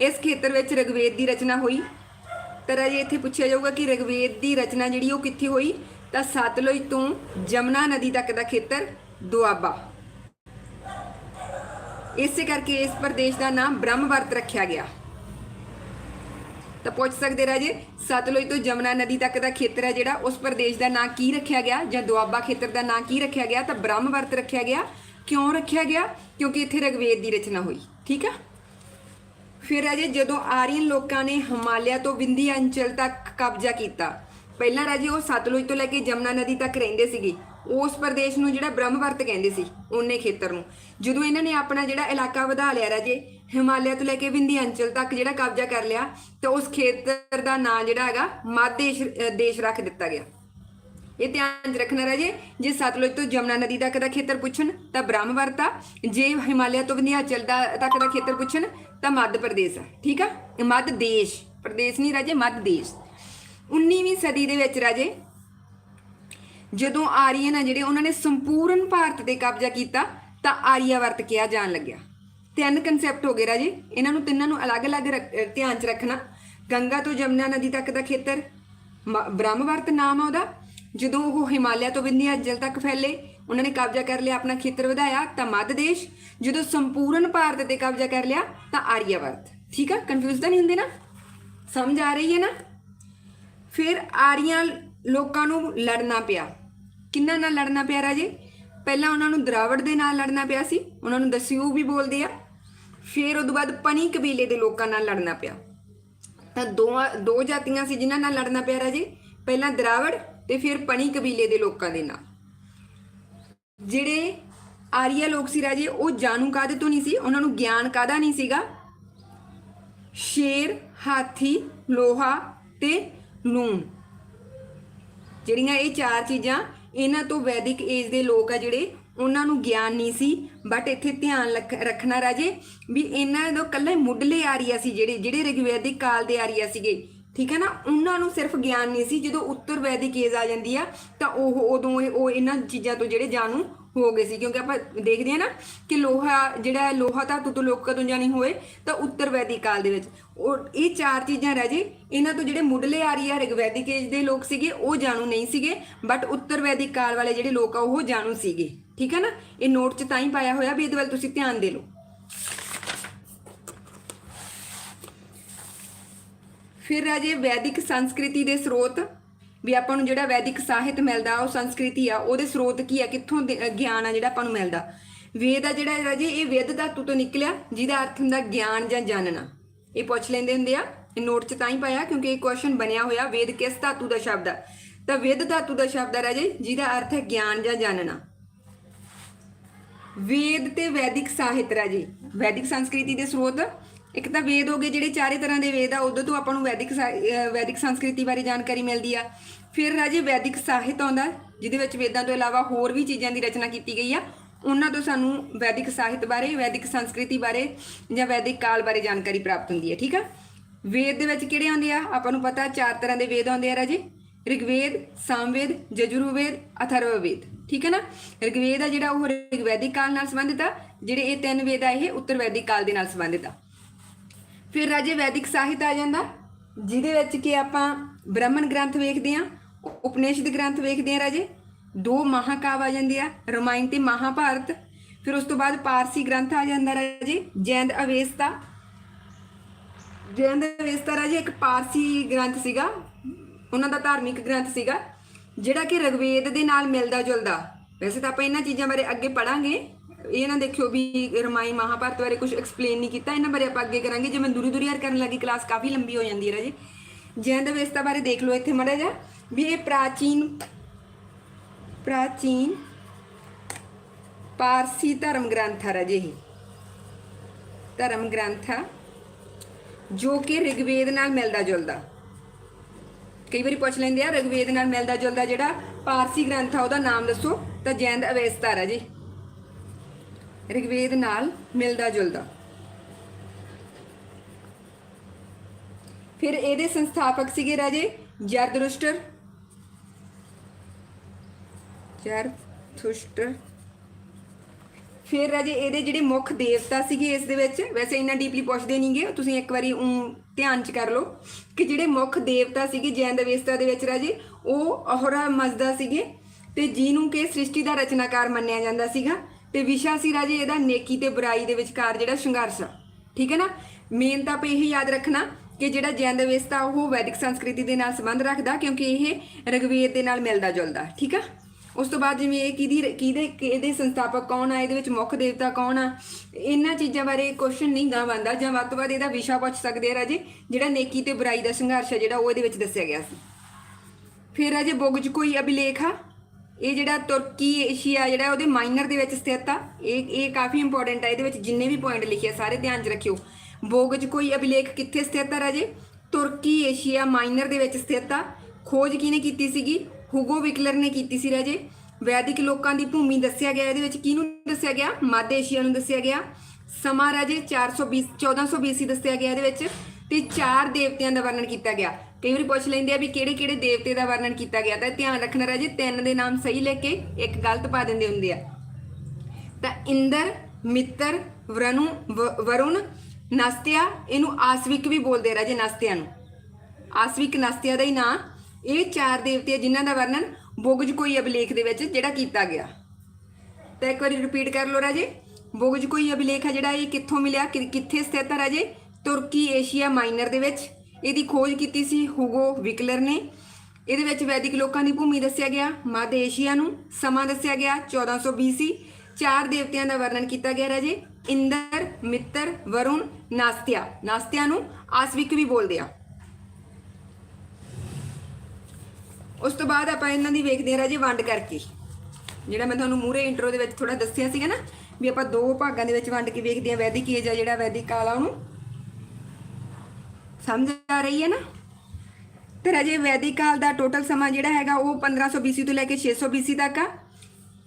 ਇਸ ਖੇਤਰ ਵਿੱਚ ਰਿਗਵੇਦ ਦੀ ਰਚਨਾ ਹੋਈ। ਤਾਂ ਰਾਜੇ ਇੱਥੇ ਪੁੱਛਿਆ ਜਾਊਗਾ ਕਿ ਰਗਵੇਦ ਦੀ ਰਚਨਾ ਜਿਹੜੀ ਉਹ ਕਿੱਥੇ ਹੋਈ? ਤਾਂ ਸਤਲੁਜ ਤੋਂ ਜਮਨਾ ਨਦੀ ਤੱਕ ਦਾ ਖੇਤਰ ਦੁਆਬਾ। ਇਸੇ ਕਰਕੇ ਇਸ ਪ੍ਰਦੇਸ਼ ਦਾ ਨਾਮ ਬ੍ਰਹਮਵਰਤ ਰੱਖਿਆ ਗਿਆ। ਤਾਂ ਪੁੱਛ ਸਕਦੇ ਰਾਜੇ, ਸਤਲੁਜ ਤੋਂ ਜਮਨਾ ਨਦੀ ਤੱਕ ਦਾ ਖੇਤਰ ਹੈ ਜਿਹੜਾ, ਉਸ ਪ੍ਰਦੇਸ਼ ਦਾ ਨਾਂ ਕੀ ਰੱਖਿਆ ਗਿਆ ਜਾਂ ਦੁਆਬਾ ਖੇਤਰ ਦਾ ਨਾਂ ਕੀ ਰੱਖਿਆ ਗਿਆ, ਤਾਂ ਬ੍ਰਹਮਵਰਤ ਰੱਖਿਆ ਗਿਆ। ਕਿਉਂ ਰੱਖਿਆ ਗਿਆ? ਕਿਉਂਕਿ ਇੱਥੇ ਰਗਵੇਦ ਦੀ ਰਚਨਾ ਹੋਈ, ਠੀਕ ਆ? ਫਿਰ ਰਾਜੇ, ਜਦੋਂ ਆਰੀਅਨ ਲੋਕਾਂ ਨੇ ਹਿਮਾਲਿਆ ਤੋਂ ਵਿੰਧੀ ਅੰਚਲ ਤੱਕ ਕਬਜ਼ਾ ਕੀਤਾ, ਪਹਿਲਾਂ ਰਾਜੇ ਉਹ ਸਤਲੁਜ ਤੋਂ ਲੈ ਕੇ ਜਮਨਾ ਨਦੀ ਤੱਕ ਰਹਿੰਦੇ ਸੀਗੇ। ਉਸ ਪ੍ਰਦੇਸ਼ ਨੂੰ ਜਿਹੜਾ ਬ੍ਰਹਮਵਰਤ ਕਹਿੰਦੇ ਸੀ, ਉਹਨੇ ਖੇਤਰ ਨੂੰ। ਜਦੋਂ ਇਹਨਾਂ ਨੇ ਆਪਣਾ ਜਿਹੜਾ ਇਲਾਕਾ ਵਧਾ ਲਿਆ ਰਾਜੇ ਹਿਮਾਲਿਆ ਤੋਂ ਲੈ ਕੇ ਵਿੰਧਿਆਚਲ ਤੱਕ ਜਿਹੜਾ ਕਬਜ਼ਾ ਕਰ ਲਿਆ ਤਾਂ ਉਸ ਖੇਤਰ ਦਾ ਨਾਂ ਜਿਹੜਾ ਹੈਗਾ ਮਾਦੇਸ਼ ਅ, ਦੇਸ਼ ਰੱਖ ਦਿੱਤਾ ਗਿਆ। ਇਹ ਧਿਆਨ 'ਚ ਰੱਖਣਾ ਰਾਜੇ ਜੇ ਸਤਲੁਜ ਤੋਂ ਜਮਨਾ ਨਦੀ ਤੱਕ ਦਾ ਖੇਤਰ ਪੁੱਛਣ ਤਾਂ ਬ੍ਰਹਮਵਰਤ ਆ ਜੇ ਹਿਮਾਲਿਆ ਤੋਂ ਵਿੰਧਿਆਚਲ ਦਾ ਤੱਕ ਦਾ ਖੇਤਰ ਪੁੱਛਣ ਤਾਂ ਮੱਧ ਪ੍ਰਦੇਸ਼ ਆ ਠੀਕ ਆ? ਮੱਧ ਦੇਸ਼ ਪ੍ਰਦੇਸ਼ ਨਹੀਂ ਰਾਜੇ ਮੱਧ ਦੇਸ਼। 19ਵੀਂ ਸਦੀ ਦੇ ਵਿੱਚ ਰਾਜੇ ਜਦੋਂ ਆਰੀਅਨ ਆ ਜਿਹੜੇ ਉਹਨਾਂ ਨੇ ਸੰਪੂਰਨ ਭਾਰਤ ਤੇ ਕਬਜ਼ਾ ਕੀਤਾ ਤਾਂ ਆਰੀਆਵਰਤ ਕਿਹਾ ਜਾਣ ਲੱਗਿਆ। ਤਿੰਨ ਕਨਸੈਪਟ ਹੋ ਗਏ ਰਾਜੇ। ਇਹਨਾਂ ਨੂੰ ਤਿੰਨਾਂ ਨੂੰ ਅਲੱਗ-ਅਲੱਗ ਰੱਖ- ਧਿਆਨ 'ਚ ਰੱਖਣਾ। ਗੰਗਾ ਤੋਂ ਜਮਨਾ ਨਦੀ ਤੱਕ ਦਾ ਖੇਤਰ, ਮ- ਬ੍ਰਹਮਵਰਤ ਨਾਮ ਆ ਉਹਦਾ। ਜਦੋਂ ਉਹ ਹਿਮਾਲਿਆ ਤੋਂ ਵਿੰਧਿਆਚਲ ਤੱਕ ਫੈਲੇ, ਉਹਨਾਂ ਨੇ ਕਬਜ਼ਾ ਕਰ ਲਿਆ, ਆਪਣਾ ਖੇਤਰ ਵਧਾਇਆ, ਤਾਂ ਮੱਧ ਦੇਸ਼। ਜਦੋਂ ਸੰਪੂਰਨ ਭਾਰਤ ਤੇ ਕਬਜ਼ਾ ਕਰ ਲਿਆ, ਤਾਂ ਆਰੀਆਵਰਤ ਠੀਕ ਆ? ਕਨਫਿਊਜ਼ ਤਾਂ ਨਹੀਂ ਹੁੰਦੇ ਨਾ? ਸਮਝ ਆ ਰਹੀ ਹੈ ਨਾ? ਫਿਰ ਆਰੀਆਂ ਲੋਕਾਂ ਨੂੰ ਲੜਨਾ ਪਿਆ। ਕਿੰਨਾ ਨਾਲ ਲੜਨਾ ਪਿਆ ਰਾਜੇ? ਪਹਿਲਾਂ ਉਹਨਾਂ ਨੂੰ ਦਰਾਵੜ ਦੇ ਨਾਲ ਲੜਨਾ ਪਿਆ ਸੀ, ਉਹਨਾਂ ਨੂੰ ਦਸਿਊ ਵੀ ਬੋਲਦੇ ਆ। ਫਿਰ ਉਦੋਂ ਬਾਅਦ ਪਣੀ ਕਬੀਲੇ ਦੇ ਲੋਕਾਂ ਨਾਲ ਲੜਨਾ ਪਿਆ। ਤਾਂ ਦੋ ਦੋ ਜਾਤੀਆਂ ਸੀ ਜਿਨ੍ਹਾਂ ਨਾਲ ਲੜਨਾ ਪਿਆ ਰਾਜੇ, ਪਹਿਲਾਂ ਦਰਾਵੜ ਤੇ ਫਿਰ ਪਣੀ ਕਬੀਲੇ ਦੇ ਲੋਕਾਂ ਦੇ ਨਾਲ। ਜਿਹੜੇ ਆਰੀਆ ਲੋਕ ਸੀ ਰਾਜੇ, ਉਹ ਜਾਣੂ ਕਾਦੇ ਤੋਂ ਨਹੀਂ ਸੀ, ਉਹਨਾਂ ਨੂੰ ਗਿਆਨ ਕਾਦਾ ਨਹੀਂ ਸੀਗਾ? ਸ਼ੇਰ, ਹਾਥੀ, ਲੋਹਾ ਤੇ ਲੂਣ। ਜਿਹੜੀਆਂ ਇਹ ਚਾਰ ਚੀਜ਼ਾਂ ਇਹਨਾਂ ਤੋਂ ਵੈਦਿਕ ਏਜ ਦੇ ਲੋਕ ਆ ਜਿਹੜੇ, ਉਹਨਾਂ ਨੂੰ ਗਿਆਨ ਨਹੀਂ ਸੀ ਬਟ ਇੱਥੇ ਧਿਆਨ ਲੱਖ- ਰੱਖਣਾ ਰਾਜੇ, ਵੀ ਇਹਨਾਂ ਦਾ ਕੱਲੇ ਮੁੱਢਲੇ ਆਰੀਆ ਸੀ ਜਿਹੜੇ ਜਿਹੜੇ ਰਿਗਵੈਦਿਕ ਕਾਲ ਦੇ ਆਰੀਆ ਸੀਗੇ, ਠੀਕ ਹੈ ਨਾ? ਉਹਨਾਂ ਨੂੰ ਸਿਰਫ ਗਿਆਨ ਨਹੀਂ ਸੀ, ਜਦੋਂ ਉੱਤਰ ਵੈਦਿਕ ਏਜ ਆ ਜਾਂਦੀ ਆ, ਤਾਂ ਉਹ ਉਦੋਂ ਉਹ ਇਹਨਾਂ ਚੀਜ਼ਾਂ ਤੋਂ ਜਿਹੜੇ ਜਾਣੂ ਹੋ ਗਏ ਸੀ, ਕਿਉਂਕਿ ਆਪਾਂ ਦੇਖਦੇ ਹਾਂ ਨਾ ਕਿ ਲੋਹਾ ਜਿਹੜਾ ਲੋਹਾ ਧਾਤੂ ਤੋਂ ਲੋਕ ਕਦੋਂ ਜਾਣੀ ਹੋਏ, ਤਾਂ ਉੱਤਰ ਵੈਦਿਕ ਕਾਲ ਦੇ ਵਿੱਚ। ਉਹ ਇਹ ਚਾਰ ਚੀਜ਼ਾਂ ਰਹਿ ਜੇ, ਇਹਨਾਂ ਤੋਂ ਜਿਹੜੇ ਮੁੱਢਲੇ ਆਰੀਆ ਰਿਗਵੈਦਿਕ ਏਜ ਦੇ ਲੋਕ ਸੀਗੇ, ਉਹ ਜਾਣੂ ਨਹੀਂ ਸੀਗੇ ਬਟ ਉੱਤਰ ਵੈਦਿਕ ਕਾਲ ਵਾਲੇ ਜਿਹੜੇ ਲੋਕ ਆ, ਉਹ ਜਾਣੂ ਸੀਗੇ। ਠੀਕ ਹੈ ਨਾ? ਇਹ ਨੋਟ 'ਚ ਤਾਂ ਹੀ ਪਾਇਆ ਹੋਇਆ, ਵੀ ਇਹਦੇ ਵੱਲ ਤੁਸੀਂ ਧਿਆਨ ਦੇ ਲਓ। ਫਿਰ ਰਾਜੇ ਵੈਦਿਕ ਸੰਸਕ੍ਰਿਤੀ ਦੇ ਸਰੋਤ। ਵੀ ਆਪਾਂ ਨੂੰ ਜਿਹੜਾ ਵੈਦਿਕ ਸਾਹਿਤ ਮਿਲਦਾ, ਉਹ ਸੰਸਕ੍ਰਿਤੀ ਆ, ਉਹਦੇ ਸਰੋਤ ਕੀ ਆ, ਕਿੱਥੋਂ ਗਿਆਨ ਆ ਜਿਹੜਾ ਆਪਾਂ ਨੂੰ ਮਿਲਦਾ। ਵੇਦ ਆ ਜਿਹੜਾ ਰਾਜੇ, ਇਹ ਵੇਦ ਧਾਤੂ ਤੋਂ ਨਿਕਲਿਆ, ਜਿਹਦਾ ਅਰਥ ਹੁੰਦਾ ਗਿਆਨ ਜਾਂ ਜਾਣਨਾ ਇਹ ਪੁੱਛ ਲੈਂਦੇ ਹੁੰਦੇ ਆ, ਇਹ ਨੋਟ 'ਚ ਤਾਂ ਹੀ ਪਾਇਆ, ਕਿਉਂਕਿ ਇਹ ਕੁਐਸਚਨ ਬਣਿਆ ਹੋਇਆ, ਵੇਦ ਕਿਸ ਧਾਤੂ ਦਾ ਸ਼ਬਦ ਆ? ਤਾਂ ਵੇਦ ਧਾਤੂ ਦਾ ਸ਼ਬਦ ਆ ਰਾਜੇ, ਜਿਹਦਾ ਅਰਥ ਹੈ ਗਿਆਨ ਜਾਂ ਜਾਣਨਾ ਵੇਦ ਤੇ ਵੈਦਿਕ ਸਾਹਿਤ ਰਾਜੀ, ਵੈਦਿਕ ਸੰਸਕ੍ਰਿਤੀ ਦੇ ਸਰੋਤ ਇੱਕ ਤਾਂ ਵੇਦ ਹੋ ਗਏ, ਜਿਹੜੇ ਚਾਰੇ ਤਰ੍ਹਾਂ ਦੇ ਵੇਦ ਆ, ਉਦੋਂ ਤੋਂ ਆਪਾਂ ਨੂੰ ਵੈਦਿਕ ਵੈਦਿਕ ਸੰਸਕ੍ਰਿਤੀ ਬਾਰੇ ਜਾਣਕਾਰੀ ਮਿਲਦੀ ਆ। ਫਿਰ ਰਾਜੇ ਵੈਦਿਕ ਸਾਹਿਤ ਆਉਂਦਾ, ਜਿਹਦੇ ਵਿੱਚ ਵੇਦਾਂ ਤੋਂ ਇਲਾਵਾ ਹੋਰ ਵੀ ਚੀਜ਼ਾਂ ਦੀ ਰਚਨਾ ਕੀਤੀ ਗਈ ਆ। ਉਹਨਾਂ ਤੋਂ ਸਾਨੂੰ ਵੈਦਿਕ ਸਾਹਿਤ ਬਾਰੇ, ਵੈਦਿਕ ਸੰਸਕ੍ਰਿਤੀ ਬਾਰੇ ਜਾਂ ਵੈਦਿਕ ਕਾਲ ਬਾਰੇ ਜਾਣਕਾਰੀ ਪ੍ਰਾਪਤ ਹੁੰਦੀ ਹੈ ਠੀਕ ਆ? ਵੇਦ ਦੇ ਵਿੱਚ ਕਿਹੜੇ ਆਉਂਦੇ ਆ? ਆਪਾਂ ਨੂੰ ਪਤਾ, ਚਾਰ ਤਰ੍ਹਾਂ ਦੇ ਵੇਦ ਆਉਂਦੇ ਆ ਰਾਜੇ। ਰਿਗਵੇਦ, ਸਾਮਵੇਦ, ਜਜੁਰਵੇਦ, ਅਥਰਵਵੇਦ, ਠੀਕ ਹੈ ਨਾ? ਰਿਗਵੇਦ ਆ ਜਿਹੜਾ ਉਹ ਰਿਗਵੈਦਿਕ ਕਾਲ ਨਾਲ ਸੰਬੰਧਿਤ ਆ, ਜਿਹੜੇ ਇਹ ਤਿੰਨ ਵੇਦ ਆ ਇਹ ਉੱਤਰ ਵੈਦਿਕ ਕਾਲ ਦੇ ਨਾਲ ਸੰਬੰਧਿਤ ਆ। ਫਿਰ ਰਾਜੇ ਵੈਦਿਕ ਸਾਹਿਤ ਆ ਜਾਂਦਾ, ਜਿਹਦੇ ਵਿੱਚ ਕਿ ਆਪਾਂ ਬ੍ਰਾਹਮਣ ਗ੍ਰੰਥ ਵੇਖਦੇ ਆ ਉਪਨੇਸ਼ਦ ਗ੍ਰੰਥ ਵੇਖਦੇ ਆ ਰਾਜੇ, ਦੋ ਮਹਾਕਾਵ ਆ ਜਾਂਦੇ ਆ, ਰਮਾਇਣ ਤੇ ਮਹਾਭਾਰਤ, ਫਿਰ ਉਸ ਤੋਂ ਬਾਅਦ ਪਾਰਸੀ ਗ੍ਰੰਥ ਆ ਜਾਂਦਾ ਰਾਜੇ ਜੈਨ ਅਵੇਸਤਾ। ਜੈਨ ਅਵੇਸਤਾ ਰਾਜੇ ਇੱਕ ਪਾਰਸੀ ਗ੍ਰੰਥ ਸੀਗਾ, ਉਹਨਾਂ ਦਾ ਧਾਰਮਿਕ ਗ੍ਰੰਥ ਸੀਗਾ, ਜਿਹੜਾ ਕਿ ਰਗਵੇਦ ਦੇ ਨਾਲ ਮਿਲਦਾ ਜੁਲਦਾ। ਵੈਸੇ ਤਾਂ ਆਪਾਂ ਇਹਨਾਂ ਚੀਜ਼ਾਂ ਬਾਰੇ ਅੱਗੇ ਪੜਾਂਗੇ ਇਹ ਨਾ ਦੇਖਿਓ ਵੀ ਰਮਾਇਣ ਮਹਾਭਾਰਤ ਬਾਰੇ ਕੁਝ ਐਕਸਪਲੇਨ ਨਹੀਂ ਕੀਤਾ ਇਹਨਾਂ ਬਾਰੇ ਆਪਾਂ ਅੱਗੇ ਕਰਾਂਗੇ ਜੇ ਮੈਂ ਦੂਰੀ ਦੂਰੀ ਯਾਰ ਕਰਨ ਲੱਗੀ ਕਲਾਸ ਕਾਫੀ ਲੰਬੀ ਹੋ ਜਾਂਦੀ ਹੈ ਰਾਜੇ ਜੈਨ ਅਵੇਸਤਾ ਬਾਰੇ ਦੇਖ ਲਓ ਇੱਥੇ ਮੜਾ ਜਾ ਵੀ ਇਹ ਪ੍ਰਾਚੀਨ ਪ੍ਰਾਚੀਨ ਪਾਰਸੀ ਧਰਮ ਗ੍ਰੰਥ ਹੈ ਰਾਜੇ ਇਹ ਧਰਮ ਗ੍ਰੰਥ ਆ ਜੋ ਕਿ ਰਿਗਵੇਦ ਨਾਲ ਮਿਲਦਾ ਜੁਲਦਾ ਕਈ ਵਾਰੀ ਪੁੱਛ ਲੈਂਦੇ ਆ ਰਿਗਵੇਦ ਨਾਲ ਮਿਲਦਾ ਜੁਲਦਾ ਜਿਹੜਾ ਪਾਰਸੀ ਗ੍ਰੰਥ ਆ ਉਹਦਾ ਨਾਮ ਦੱਸੋ ਤਾਂ ਜੈਨ ਅਵੇਸਤਾ ਰਾਜੇ ਰਿਗਵੇਦ ਨਾਲ ਮਿਲਦਾ ਜੁਲਦਾ। ਫਿਰ ਇਹਦੇ ਸੰਸਥਾਪਕ ਸੀਗੇ ਰਾਜੇ ਜਰਦਰੁਸ਼ਟਰ ਜਰਥੁਸ਼ਟਰ ਫਿਰ ਰਾਜੇ ਇਹਦੇ ਜਿਹੜੇ ਮੁੱਖ ਦੇਵਤਾ ਸੀਗੇ ਇਸ ਦੇ ਵਿੱਚ, ਵੈਸੇ ਇੰਨਾ ਡੀਪਲੀ ਪੁੱਛਦੇ ਨਹੀਂਗੇ ਤੁਸੀਂ ਇੱਕ ਵਾਰੀ ਧਿਆਨ ਚ ਕਰ ਲਓ ਕਿ ਜਿਹੜੇ ਮੁੱਖ ਦੇਵਤਾ ਸੀਗੇ ਜੈਨ ਦਵੇਸਤਾ ਦੇ ਵਿੱਚ ਰਾਜੇ, ਉਹ ਅਹਰਾ ਮਜ਼ਦਾ ਸੀਗੇ ਤੇ ਜਿਹਨੂੰ ਕਿ ਸ੍ਰਿਸ਼ਟੀ ਦਾ ਰਚਨਾਕਾਰ ਮੰਨਿਆ ਜਾਂਦਾ ਸੀਗਾ। ਤੇ ਵਿਸ਼ਾ ਸੀ ਰਾਜੇ ਇਹਦਾ ਨੇਕੀ ਤੇ ਬੁਰਾਈ ਦੇ ਵਿਚਕਾਰ ਜਿਹੜਾ ਸੰਘਰਸ਼ ਆ, ਠੀਕ ਹੈ ਨਾ? ਮੇਨ ਤਾਂ ਆਪਾਂ ਇਹ ਯਾਦ ਰੱਖਣਾ ਕਿ ਜਿਹੜਾ ਜੈਨ ਵਿਵਸਥਾ ਉਹ ਵੈਦਿਕ ਸੰਸਕ੍ਰਿਤੀ ਦੇ ਨਾਲ ਸੰਬੰਧ ਰੱਖਦਾ ਕਿਉਂਕਿ ਇਹ ਰਿਗਵੇਦ ਦੇ ਨਾਲ ਮਿਲਦਾ ਜੁਲਦਾ, ਠੀਕ ਆ? ਉਸ ਤੋਂ ਬਾਅਦ ਜਿਵੇਂ ਇਹ ਕਿਹਦੀ, ਕਿਹਦੇ ਇਹਦੇ ਸੰਸਥਾਪਕ ਕੌਣ ਆ, ਇਹਦੇ ਵਿੱਚ ਮੁੱਖ ਦੇਵਤਾ ਕੌਣ ਆ, ਇਹਨਾਂ ਚੀਜ਼ਾਂ ਬਾਰੇ ਕੁਐਸਚਨ ਨਹੀਂ ਗਾ ਬੰਦਾ ਜਾਂ ਵੱਧ ਤੋਂ ਵੱਧ ਇਹਦਾ ਵਿਸ਼ਾ ਪੁੱਛ ਸਕਦੇ ਆ ਰਾਜੇ, ਜਿਹੜਾ ਨੇਕੀ ਤੇ ਬੁਰਾਈ ਦਾ ਸੰਘਰਸ਼ ਆ ਜਿਹੜਾ ਉਹ ਇਹਦੇ ਵਿੱਚ ਦੱਸਿਆ ਗਿਆ ਸੀ। ਫਿਰ ਰਾਜੇ ਬੁਗਜ ਕੋਈ ਅਭਿਲੇਖ ਆ? ਇਹ ਜਿਹੜਾ ਤੁਰਕੀ ਏਸ਼ੀਆ ਜਿਹੜਾ ਉਹਦੇ ਮਾਈਨਰ ਦੇ ਵਿੱਚ ਸਥਿਤ ਆ। ਇਹ ਇਹ ਕਾਫੀ ਇੰਪੋਰਟੈਂਟ ਆ, ਇਹਦੇ ਵਿੱਚ ਜਿੰਨੇ ਵੀ ਪੁਆਇੰਟ ਲਿਖੇ ਆ, ਸਾਰੇ ਧਿਆਨ 'ਚ ਰੱਖਿਓ। ਬੋਗਜ ਕੋਈ ਅਭਿਲੇਖ ਕਿੱਥੇ ਸਥਿਤ ਆ ਰਾਜੇ? ਤੁਰਕੀ ਏਸ਼ੀਆ ਮਾਈਨਰ ਦੇ ਵਿੱਚ ਸਥਿਤ ਆ। ਖੋਜ ਕਿਹਨੇ ਕੀਤੀ ਸੀਗੀ? ਹੁਗੋ ਵਿਕਲਰ ਨੇ ਕੀਤੀ ਸੀ ਰਾਜੇ। ਵੈਦਿਕ ਲੋਕਾਂ ਦੀ ਭੂਮੀ ਦੱਸਿਆ ਗਿਆ, ਇਹਦੇ ਵਿੱਚ ਕਿਹਨੂੰ ਦੱਸਿਆ ਗਿਆ? ਮੱਧ ਏਸ਼ੀਆ ਨੂੰ ਦੱਸਿਆ ਗਿਆ। ਸਮਾਂ ਰਾਜੇ 420 1400 BC ਦੱਸਿਆ ਗਿਆ ਇਹਦੇ ਵਿੱਚ ਤੇ ਚਾਰ ਦੇਵਤਿਆਂ ਦਾ ਵਰਣਨ ਕੀਤਾ ਗਿਆ। ਕਈ ਵਾਰੀ ਪੁੱਛ ਲੈਂਦੇ ਆ ਵੀ ਕਿਹੜੇ ਕਿਹੜੇ ਦੇਵਤੇ ਦਾ ਵਰਣਨ ਕੀਤਾ ਗਿਆ, ਤਾਂ ਧਿਆਨ ਰੱਖਣਾ ਰਾਜੇ, ਤਿੰਨ ਦੇ ਨਾਮ ਸਹੀ ਲੈ ਕੇ ਇੱਕ ਗਲਤ ਪਾ ਦਿੰਦੇ ਹੁੰਦੇ ਆ। ਤਾਂ ਇੰਦਰ, ਮਿੱਤਰ ਵਰਨੂ ਵਰੁਣ, ਨਸਤਿਆ, ਇਹਨੂੰ ਆਸਵਿਕ ਵੀ ਬੋਲਦੇ ਰਾਜੇ ਨਸਤਿਆ ਨੂੰ। ਆਸਵਿਕ ਨਸਤਿਆ ਦਾ ਹੀ ਨਾਂ, ਇਹ ਚਾਰ ਦੇਵਤੇ ਆ ਜਿਨ੍ਹਾਂ ਦਾ ਵਰਣਨ ਬੋਗਜ ਕੋਈ ਅਭਿਲੇਖ ਦੇ ਵਿੱਚ ਜਿਹੜਾ ਕੀਤਾ ਗਿਆ। ਤਾਂ ਇੱਕ ਵਾਰੀ ਰਿਪੀਟ ਕਰ ਲਓ ਰਾਜੇ ਬੋਗਜ ਕੋਈ ਅਭਿਲੇਖ ਆ ਜਿਹੜਾ ਇਹ ਕਿੱਥੋਂ ਮਿਲਿਆ, ਕਿ- ਕਿੱਥੇ ਸਥਿਤ ਹੈ ਰਾਜੇ? ਤੁਰਕੀ ਏਸ਼ੀਆ ਮਾਈਨਰ ਦੇ ਵਿੱਚ। ਇਹਦੀ ਖੋਜ ਕੀਤੀ ਸੀ ਹੁਗੋ ਵਿਕਲਰ ਨੇ। ਇਹਦੇ ਵਿੱਚ ਵੈਦਿਕ ਲੋਕਾਂ ਦੀ ਭੂਮੀ ਦੱਸਿਆ ਗਿਆ, ਮੱਧ ਏਸ਼ੀਆ ਨੂੰ ਸਮਾਂ ਦੱਸਿਆ ਗਿਆ 1400 BC ਚਾਰ ਦੇਵਤਿਆਂ ਦਾ ਵਰਣਨ ਕੀਤਾ ਗਿਆ ਰਾਜੇ, ਇੰਦਰ, ਮਿੱਤਰ, ਵਰੁਣ, ਨਾਸਤਿਆ। ਨਾਸਤਿਆ ਨੂੰ ਆਸਵਿਕ ਵੀ ਬੋਲਦੇ ਆ। ਉਸ ਤੋਂ ਬਾਅਦ ਆਪਾਂ ਇਹਨਾਂ ਦੀ ਵੇਖਦੇ ਹਾਂ ਰਾਜੇ ਵੰਡ ਕਰਕੇ। ਜਿਹੜਾ ਮੈਂ ਤੁਹਾਨੂੰ ਮੂਰੇ ਇੰਟਰੋ ਦੇ ਵਿੱਚ ਥੋੜਾ ਦੱਸਿਆ ਸੀਗਾ ਨਾ, ਵੀ ਆਪਾਂ ਦੋ ਭਾਗਾਂ ਦੇ ਵਿੱਚ ਵੰਡ ਕੇ ਵੇਖਦੇ ਹਾਂ ਵੈਦਿਕ ਏਜ ਆ ਜਿਹੜਾ ਵੈਦਿਕ ਕਾਲ ਆ ਉਹਨੂੰ। ਸਮਝ ਆ ਰਹੀ ਹੈ ਨਾ? ਤੇ ਰਾਜੇ ਵੈਦਿਕ ਕਾਲ ਦਾ ਟੋਟਲ ਸਮਾਂ ਜਿਹੜਾ ਹੈਗਾ ਉਹ 1500 BC ਤੋਂ ਲੈ ਕੇ 600 BC ਤੱਕ ਆ।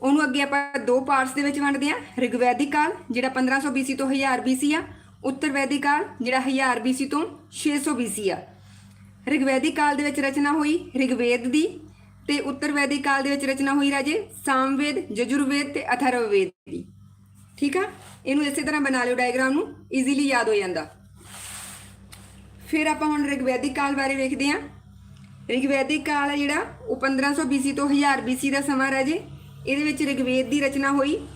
ਉਹਨੂੰ ਅੱਗੇ ਆਪਾਂ ਦੋ ਪਾਰਟਸ ਦੇ ਵਿੱਚ ਵੰਡਦੇ ਹਾਂ। ਰਿਗਵੈਦਿਕ ਕਾਲ, ਜਿਹੜਾ 1500 BC ਤੋਂ 1000 BC ਆ। ਉੱਤਰ ਵੈਦਿਕ ਕਾਲ, ਜਿਹੜਾ 1000 BC ਤੋਂ 600 BC ਆ। ਰਿਗਵੈਦਿਕ ਕਾਲ ਦੇ ਵਿੱਚ ਰਚਨਾ ਹੋਈ ਰਿਗਵੇਦ ਦੀ ਤੇ ਉੱਤਰ ਵੈਦਿਕ ਕਾਲ ਦੇ ਵਿੱਚ ਰਚਨਾ ਹੋਈ ਰਾਜੇ ਸਾਮਵੇਦ, ਜਜੁਰਵੇਦ ਤੇ ਅਥਰਵਵੇਦ ਦੀ। ਠੀਕ ਆ? ਇਹਨੂੰ ਇਸੇ ਤਰ੍ਹਾਂ ਬਣਾ ਲਿਓ ਡਾਇਗਰਾਮ ਨੂੰ ਈਜ਼ੀਲੀ ਯਾਦ ਹੋ ਜਾਂਦਾ। ਫਿਰ ਆਪਾਂ ਹੁਣ ਰਿਗਵੈਦਿਕ ਕਾਲ ਬਾਰੇ ਵੇਖਦੇ ਹਾਂ। ਰਿਗਵੈਦਿਕ ਕਾਲ ਹੈ ਜਿਹੜਾ, ਉਹ 1500 BC ਤੋਂ 1000 BC ਦਾ ਸਮਾਂ ਰਾਜੇ ਇਹਦੇ ਵਿੱਚ ਰਿਗਵੇਦ ਦੀ ਰਚਨਾ ਹੋਈ।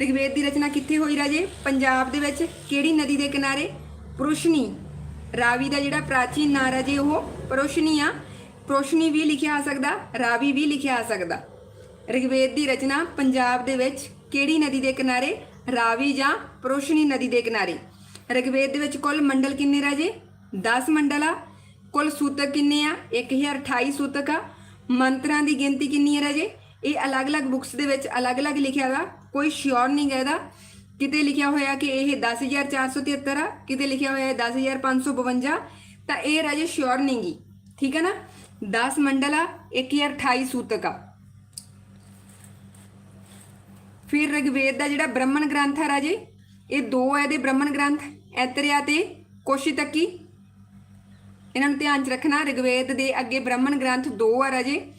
ਰਿਗਵੇਦ ਦੀ ਰਚਨਾ ਕਿੱਥੇ ਹੋਈ ਰਾਜੇ? ਪੰਜਾਬ ਦੇ ਵਿੱਚ ਕਿਹੜੀ ਨਦੀ ਦੇ ਕਿਨਾਰੇ? ਪ੍ਰੋਸ਼ਨੀ। ਰਾਵੀ ਦਾ ਜਿਹੜਾ ਪ੍ਰਾਚੀਨ ਨਾਂ ਰਾਜੇ, ਉਹ ਪ੍ਰੋਸ਼ਨੀ ਆ। ਪ੍ਰੋਸ਼ਨੀ ਵੀ ਲਿਖਿਆ ਆ ਸਕਦਾ, ਰਾਵੀ ਵੀ ਲਿਖਿਆ ਆ ਸਕਦਾ। ਰਿਗਵੇਦ ਦੀ ਰਚਨਾ ਪੰਜਾਬ ਦੇ ਵਿੱਚ ਕਿਹੜੀ ਨਦੀ ਦੇ ਕਿਨਾਰੇ? ਰਾਵੀ ਜਾਂ ਪ੍ਰੋਸ਼ਨੀ ਨਦੀ ਦੇ ਕਿਨਾਰੇ। ਰਿਗਵੇਦ ਦੇ ਵਿੱਚ ਕੁੱਲ ਮੰਡਲ ਕਿੰਨੇ ਰਾਜੇ? 10 ਮੰਡਲ ਆ ਕੁੱਲ ਸੂਤਕ ਕਿੰਨੇ ਆ? 1028 ਸੂਤਕ ਆ। ਮੰਤਰਾਂ ਦੀ ਗਿਣਤੀ ਕਿੰਨੀ ਹੈ ਰਾਜੇ? ਇਹ ਅਲੱਗ-ਅਲੱਗ ਬੁక్స్ ਦੇ ਵਿੱਚ ਅਲੱਗ-ਅਲੱਗ ਲਿਖਿਆ ਵਾ। ਕੋਈ ਸ਼ਿਓਰ ਨਹੀਂ ਗਾ ਇਹਦਾ। ਕਿਤੇ ਲਿਖਿਆ ਹੋਇਆ ਕਿ ਇਹ 10473 ਆ, ਕਿਤੇ ਲਿਖਿਆ ਹੋਇਆ ਹੈ 10552 ਤਾਂ ਇਹ ਰਾਜੇ ਸ਼ਿਓਰ ਨਹੀਂਗੀ ਠੀਕ ਹੈ ਨਾ? 10 ਮੰਡਲ ਆ 1028 ਸੂਤਕ ਆ। ਫਿਰ ਰਿਗਵੇਦ ਦਾ ਜਿਹੜਾ ਬ੍ਰਹਮਣ ਗ੍ਰੰਥ ਆ ਰਾਜੇ, ਇਹ ਦੋ ਹੈ ਇਹਦੇ ਬ੍ਰਹਮਣ ਗ੍ਰੰਥ, ਐਤਰਿਆ ਤੇ ਕੋਸ਼ਿਤਕੀ। ਇਹਨਾਂ ਨੂੰ ਧਿਆਨ ਚ ਰੱਖਣਾ, ਰਿਗਵੇਦ ਦੇ ਅੱਗੇ ਬ੍ਰਹਮਣ ਗ੍ਰੰਥ ਦੋ ਆ ਰਾਜੇ।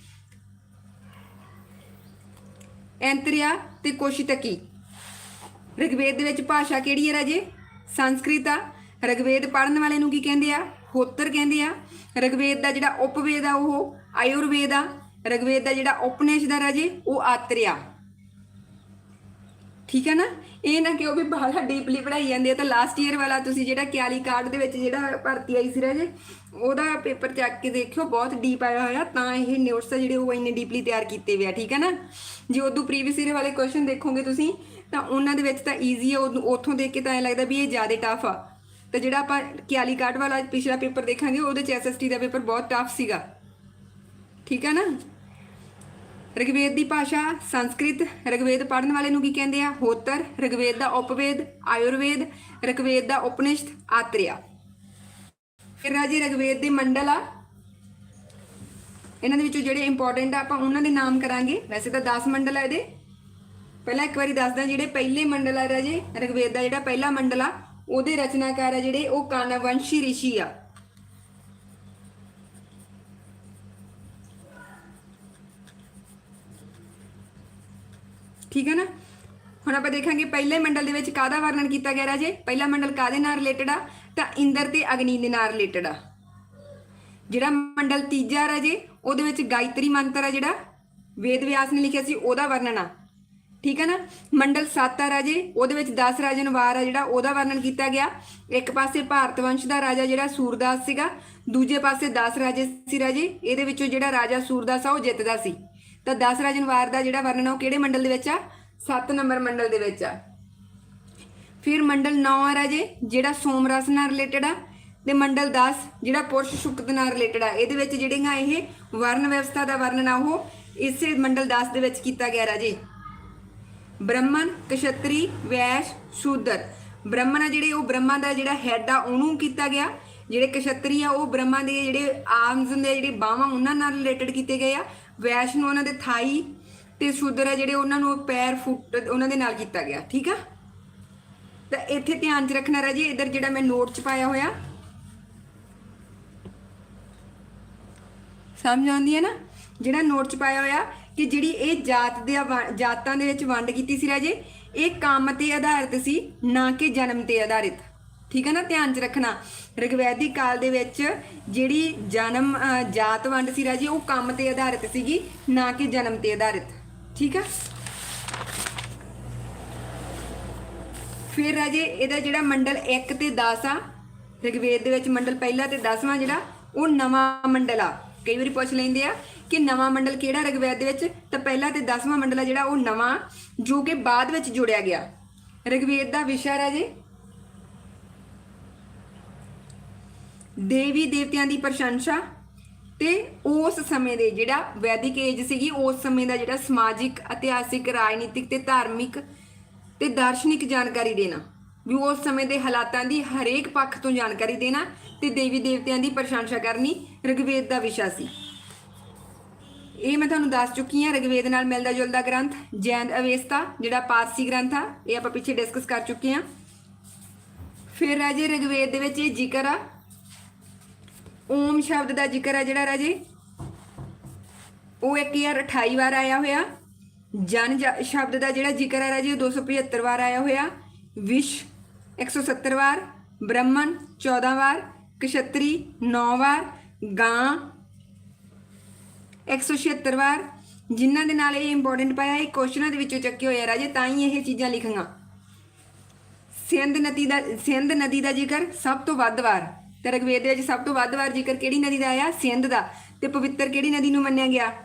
ਐਂਤਰਿਆ ਤੇ ਕੋਸ਼ਿਤਕੀ। ਰਿਗਵੇਦ ਦੇ ਵਿੱਚ ਭਾਸ਼ਾ ਕਿਹੜੀ ਹੈ ਰਾਜੇ? ਸੰਸਕ੍ਰਿਤ ਆ। ਰਿਗਵੇਦ ਪੜਨ ਵਾਲੇ ਨੂੰ ਕੀ ਕਹਿੰਦੇ ਆ? ਹੋਤਰ ਕਹਿੰਦੇ ਆ। ਰਿਗਵੇਦ ਦਾ ਜਿਹੜਾ ਉਪਵੇਦ ਆ, ਉਹ ਆਯੁਰਵੇਦ ਆ। ਰਿਗਵੇਦ ਦਾ ਜਿਹੜਾ ਉਪਨਿਸ਼ਦ ਆ ਰਾਜੇ, ਉਹ ਆਤਰਿਆ। ਠੀਕ ਹੈ ਨਾ? ਇਹ ਨਾ ਕਿ ਉਹ ਵੀ ਬਾਹਲਾ ਡੀਪਲੀ ਪੜਾਈ ਜਾਂਦੀ ਹੈ ਤਾਂ ਲਾਸਟ ਈਅਰ ਵਾਲਾ ਤੁਸੀਂ ਜਿਹੜਾ ਕਿਆਲੀ ਕਾਰਡ ਦੇ ਵਿੱਚ ਜਿਹੜਾ ਭਰਤੀ ਆਈ ਸੀ ਰਾਜੇ ਉਹਦਾ ਪੇਪਰ ਚੱਕ ਕੇ ਦੇਖਿਓ, ਬਹੁਤ ਡੀਪ ਆਇਆ ਹੋਇਆ, ਤਾਂ ਇਹ ਨੋਟਸ ਆ ਜਿਹੜੇ ਉਹ ਇੰਨੇ ਡੀਪਲੀ ਤਿਆਰ ਕੀਤੇ ਹੋਏ ਆ, ਠੀਕ ਹੈ ਨਾ? ਜੇ ਉਦੋਂ ਪ੍ਰੀਵੀਅਸ ਈਅਰ ਵਾਲੇ ਕੁਐਸਚਨ ਦੇਖੋਗੇ ਤੁਸੀਂ, ਤਾਂ ਉਹਨਾਂ ਦੇ ਵਿੱਚ ਤਾਂ ਈਜ਼ੀ ਆ, ਉਦੋਂ- ਉੱਥੋਂ ਦੇਖ ਕੇ ਤਾਂ ਐ ਲੱਗਦਾ ਵੀ ਇਹ ਜ਼ਿਆਦਾ ਟਫ ਆ। ਤੇ ਜਿਹੜਾ ਆਪਾਂ ਕਿਆਲੀ ਕਾਰਡ ਵਾਲਾ ਪਿਛਲਾ ਪੇਪਰ ਦੇਖਾਂਗੇ, ਉਹਦੇ ਚ ਐਸਐਸਟੀ ਦਾ ਪੇਪਰ ਬਹੁਤ ਟਫ ਸੀਗਾ। ਠੀਕ ਹੈ ਨਾ? ਰਿਗਵੇਦ ਦੀ ਭਾਸ਼ਾ, ਸੰਸਕ੍ਰਿਤ ਰਿਗਵੇਦ ਪੜਨ ਵਾਲੇ ਨੂੰ ਕੀ ਕਹਿੰਦੇ ਆ? ਹੋਤਰ ਰਿਗਵੇਦ ਦਾ ਉਪਵੇਦ, ਆਯੁਰਵੇਦ ਰਿਗਵੇਦ ਦਾ ਉਪਨਿਸ਼ਦ ਆਤਰਿਆ। ਫਿਰ ਰਾਜੀ ਰਿਗਵੇਦ ਦੇ ਮੰਡਲ ਆ। ਇਹਨਾਂ ਦੇ ਵਿੱਚੋਂ ਜਿਹੜੇ ਇੰਪੋਰਟੈਂਟ ਆ, ਆਪਾਂ ਉਹਨਾਂ ਦੇ ਨਾਮ ਕਰਾਂਗੇ। ਵੈਸੇ ਤਾਂ 10 ਮੰਡਲ ਆ ਇਹਦੇ। ਪਹਿਲਾਂ ਇੱਕ ਵਾਰੀ ਦੱਸਦਾ, ਜਿਹੜੇ ਪਹਿਲੇ ਮੰਡਲ ਆ ਰਾਜੇ ਰਿਗਵੇਦ ਦਾ ਜਿਹੜਾ ਪਹਿਲਾ ਮੰਡਲ ਆ, ਉਹਦੇ ਰਚਨਾਕਾਰ ਆ ਜਿਹੜੇ, ਉਹ ਕਾਨਵੰਸ਼ੀ ਰਿਸ਼ੀ ਆ। ਠੀਕ ਹੈ ਨਾ? ਹੁਣ ਆਪਾਂ ਦੇਖਾਂਗੇ ਪਹਿਲੇ ਮੰਡਲ ਦੇ ਵਿੱਚ ਕਾਹਦਾ ਵਰਣਨ ਕੀਤਾ ਗਿਆ ਰਾਜੇ? ਪਹਿਲਾ ਮੰਡਲ ਕਾਹਦੇ ਨਾਲ ਰਿਲੇਟਡ ਆ? ਤਾਂ ਇੰਦਰ ਤੇ ਅਗਨੀ ਦੇ ਨਾਲ ਰਿਲੇਟਡ ਆ। ਜਿਹੜਾ ਮੰਡਲ ਤੀਜਾ ਰਾਜੇ, ਉਹਦੇ ਵਿੱਚ ਗਾਇਤਰੀ ਮੰਤਰ ਆ ਜਿਹੜਾ। ਵੇਦ ਵਿਆਸ ਨੇ ਲਿਖਿਆ ਸੀ, ਉਹਦਾ ਵਰਣਨ ਆ। ਠੀਕ ਹੈ ਨਾ? ਮੰਡਲ 7 ਆ ਰਾਜੇ, ਉਹਦੇ ਵਿੱਚ 10 ਰਾਜਨ ਵਾਰ ਆ ਜਿਹੜਾ, ਉਹਦਾ ਵਰਣਨ ਕੀਤਾ ਗਿਆ। ਇੱਕ ਪਾਸੇ ਭਾਰਤ ਵੰਸ਼ ਦਾ ਰਾਜਾ ਜਿਹੜਾ ਸੂਰਦਾਸ ਸੀਗਾ, ਦੂਜੇ ਪਾਸੇ 10 ਰਾਜੇ ਸੀ ਰਾਜੇ। ਇਹਦੇ ਵਿੱਚੋਂ ਜਿਹੜਾ ਰਾਜਾ ਸੂਰਦਾਸ ਆ, ਉਹ ਜਿੱਤਦਾ ਸੀ। ਤਾਂ 10 ਰਾਜਨ ਵਾਰ ਦਾ ਜਿਹੜਾ ਵਰਣਨ ਆ, ਉਹ ਕਿਹੜੇ ਮੰਡਲ ਦੇ ਵਿੱਚ ਆ? 7 ਨੰਬਰ ਮੰਡਲ ਦੇ ਵਿੱਚ ਆ। ਫਿਰ ਮੰਡਲ 9 ਆ ਰਾਜੇ, ਜਿਹੜਾ ਸੋਮ ਰਸ ਨਾਲ ਰਿਲੇਟਡ ਆ, ਤੇ ਮੰਡਲ 10 ਜਿਹੜਾ ਪੁਰਸ਼ ਸ਼ੁਕਤ ਨਾਲ ਰਿਲੇਟਡ ਆ। ਇਹਦੇ ਵਿੱਚ ਜਿਹੜੀਆਂ ਇਹ ਵਰਨ ਵਿਵਸਥਾ ਦਾ ਵਰਣਨ ਆ, ਉਹ ਇਸੇ ਮੰਡਲ 10 ਦੇ ਵਿੱਚ ਕੀਤਾ ਗਿਆ ਰਾਜੇ। ਬ੍ਰਹਮਨ, ਕਸ਼ਤਰੀ, ਵੈਸ਼, ਸ਼ੂਦਰ। ਬ੍ਰਹਮਨ ਆ ਜਿਹੜੇ, ਉਹ ਬ੍ਰਹਮਾ ਦਾ ਜਿਹੜਾ ਹੈਡ ਆ, ਉਹਨੂੰ ਕੀਤਾ ਗਿਆ। ਜਿਹੜੇ ਕਸ਼ਤਰੀ ਆ, ਉਹ ਬ੍ਰਹਮਾ ਦੇ ਜਿਹੜੇ ਆਰਮਸ ਹੁੰਦੇ ਆ ਜਿਹੜੇ ਬਾਹਾਂ ਉਹਨਾਂ ਨਾਲ ਰਿਲੇਟਡ ਕੀਤੇ ਗਏ ਆ। ਵੈਸ਼ ਨੂੰ ਉਹਨਾਂ ਦੇ ਥਾਈ ਤੇ ਸ਼ੂਦਰ ਆ ਜਿਹੜੇ, ਉਹਨਾਂ ਨੂੰ ਪੈਰ, ਫੁੱਟ ਉਹਨਾਂ ਦੇ ਨਾਲ ਕੀਤਾ ਗਿਆ। ਠੀਕ ਆ? ਤਾਂ ਇੱਥੇ ਧਿਆਨ 'ਚ ਰੱਖਣਾ ਰਾਜੀ ਇਧਰ ਜਿਹੜਾ ਮੈਂ ਨੋਟ 'ਚ ਪਾਇਆ ਹੋਇਆ। ਸਮਝ ਆਉਂਦੀ ਹੈ ਨਾ? ਜਿਹੜਾ ਨੋਟ 'ਚ ਪਾਇਆ ਹੋਇਆ ਕਿ ਜਿਹੜੀ ਇਹ ਜਾਤ ਦੇ ਜਾਤਾਂ ਦੇ ਵਿੱਚ ਵੰਡ ਕੀਤੀ ਸੀ ਰਾਜੇ ਇਹ ਕੰਮ ਤੇ ਆਧਾਰਿਤ ਸੀ ਨਾ ਕਿ ਜਨਮ ਤੇ ਆਧਾਰਿਤ। ਠੀਕ ਹੈ ਨਾ? ਧਿਆਨ 'ਚ ਰੱਖਣਾ। ਰਿਗਵੈਦਿਕ ਕਾਲ ਦੇ ਵਿੱਚ ਜਿਹੜੀ ਜਨਮ ਅ, ਜਾਤ ਵੰਡ ਸੀ ਰਾਜੇ ਉਹ ਕੰਮ ਤੇ ਆਧਾਰਿਤ ਸੀਗੀ ਨਾ ਕਿ ਜਨਮ ਤੇ ਆਧਾਰਿਤ। ਠੀਕ ਹੈ? ਫਿਰ ਰਾਜੇ ਇਹਦਾ ਜਿਹੜਾ ਮੰਡਲ 1 ਤੇ 10 ਆ, ਰਿਗਵੇਦ ਦੇ ਵਿੱਚ ਮੰਡਲ ਪਹਿਲਾ ਤੇ 10ਵਾਂ ਜਿਹੜਾ, ਉਹ ਨਵਾਂ ਮੰਡਲ ਆ। ਕਈ ਵਾਰੀ ਪੁੱਛ ਲੈਂਦੇ ਆ ਕਿ ਨਵਾਂ ਮੰਡਲ ਕਿਹੜਾ ਰਿਗਵੇਦ ਦੇ ਵਿੱਚ? ਤਾਂ ਪਹਿਲਾ ਤੇ 10ਵਾਂ ਮੰਡਲ ਆ ਜਿਹੜਾ, ਉਹ ਨਵਾਂ, ਜੋ ਕਿ ਬਾਅਦ ਵਿੱਚ ਜੋੜਿਆ ਗਿਆ। ਰਿਗਵੇਦ ਦਾ ਵਿਸ਼ਾ ਰਾਜੇ ਦੇਵੀ ਦੇਵਤਿਆਂ ਦੀ ਪ੍ਰਸ਼ੰਸਾ ਤੇ ਉਸ ਸਮੇਂ ਦੇ ਜਿਹੜਾ ਵੈਦਿਕ ਏਜ ਸੀਗੀ, ਉਸ ਸਮੇਂ ਦਾ ਜਿਹੜਾ ਸਮਾਜਿਕ, ਇਤਿਹਾਸਿਕ, ਰਾਜਨੀਤਿਕ ਤੇ ਧਾਰਮਿਕ ਤੇ ਦਾਰਸ਼ਨਿਕ ਜਾਣਕਾਰੀ ਦੇਣਾ। ਵੀ ਉਸ ਸਮੇਂ ਦੇ ਹਾਲਾਤਾਂ ਦੀ ਹਰੇਕ ਪੱਖ ਤੋਂ ਜਾਣਕਾਰੀ ਦੇਣਾ ਤੇ ਦੇਵੀ ਦੇਵਤਿਆਂ ਦੀ ਪ੍ਰਸ਼ੰਸਾ ਕਰਨੀ ਰਿਗਵੇਦ ਦਾ ਵਿਸ਼ਾ ਸੀ। ਇਹ ਮੈਂ ਤੁਹਾਨੂੰ ਦੱਸ ਚੁੱਕੀ ਹਾਂ ਰਿਗਵੇਦ ਨਾਲ ਮਿਲਦਾ ਜੁਲਦਾ ਗ੍ਰੰਥ, ਜੈਨ ਅਵੇਸਤਾ, ਜਿਹੜਾ ਪਾਰਸੀ ਗ੍ਰੰਥ ਆ, ਇਹ ਆਪਾਂ ਪਿੱਛੇ ਡਿਸਕਸ ਕਰ ਚੁੱਕੇ ਹਾਂ। ਫਿਰ ਰਾਜੇ ਰਿਗਵੇਦ ਦੇ ਵਿੱਚ ਇਹ ਜ਼ਿਕਰ ਆ। ਓਮ ਸ਼ਬਦ ਦਾ ਜ਼ਿਕਰ ਆ ਜਿਹੜਾ ਰਾਜੇ। ਉਹ 1028 ਵਾਰ ਆਇਆ ਹੋਇਆ। ਜਨ ਜ- ਸ਼ਬਦ ਦਾ ਜਿਹੜਾ ਜ਼ਿਕਰ ਹੈ ਰਾਜੇ, ਉਹ 275 ਵਾਰ ਆਇਆ ਹੋਇਆ। ਵਿਸ਼ 170 ਵਾਰ। ਬ੍ਰਹਮਨ 14 ਵਾਰ। ਕਸ਼ਤਰੀ 9 ਵਾਰ। ਗਾਂ 176 ਵਾਰ। ਜਿਨ੍ਹਾਂ ਦੇ ਨਾਲ ਇਹ ਇੰਪੋਰਟੈਂਟ ਪਾਇਆ, ਇਹ ਕੁਐਸਚਨਾਂ ਦੇ ਵਿੱਚੋਂ ਚੱਕੇ ਹੋਏ ਆ ਰਾਜੇ, ਤਾਂ ਹੀ ਇਹ ਚੀਜ਼ਾਂ ਲਿਖੀਆਂ। ਸਿੰਧ ਨਦੀ ਦਾ, ਸਿੰਧ ਨਦੀ ਦਾ ਜ਼ਿਕਰ ਸਭ ਤੋਂ ਵੱਧ ਵਾਰ। ਤੇ ਰਗਵੇਦ ਦੇ ਵਿੱਚ ਸਭ ਤੋਂ ਵੱਧ ਵਾਰ ਜ਼ਿਕਰ ਕਿਹੜੀ ਨਦੀ ਦਾ ਆਇਆ? ਸਿੰਧ ਦਾ। ਤੇ ਪਵਿੱਤਰ ਕਿਹੜੀ ਨਦੀ ਨੂੰ ਮੰਨਿਆ ਗਿਆ?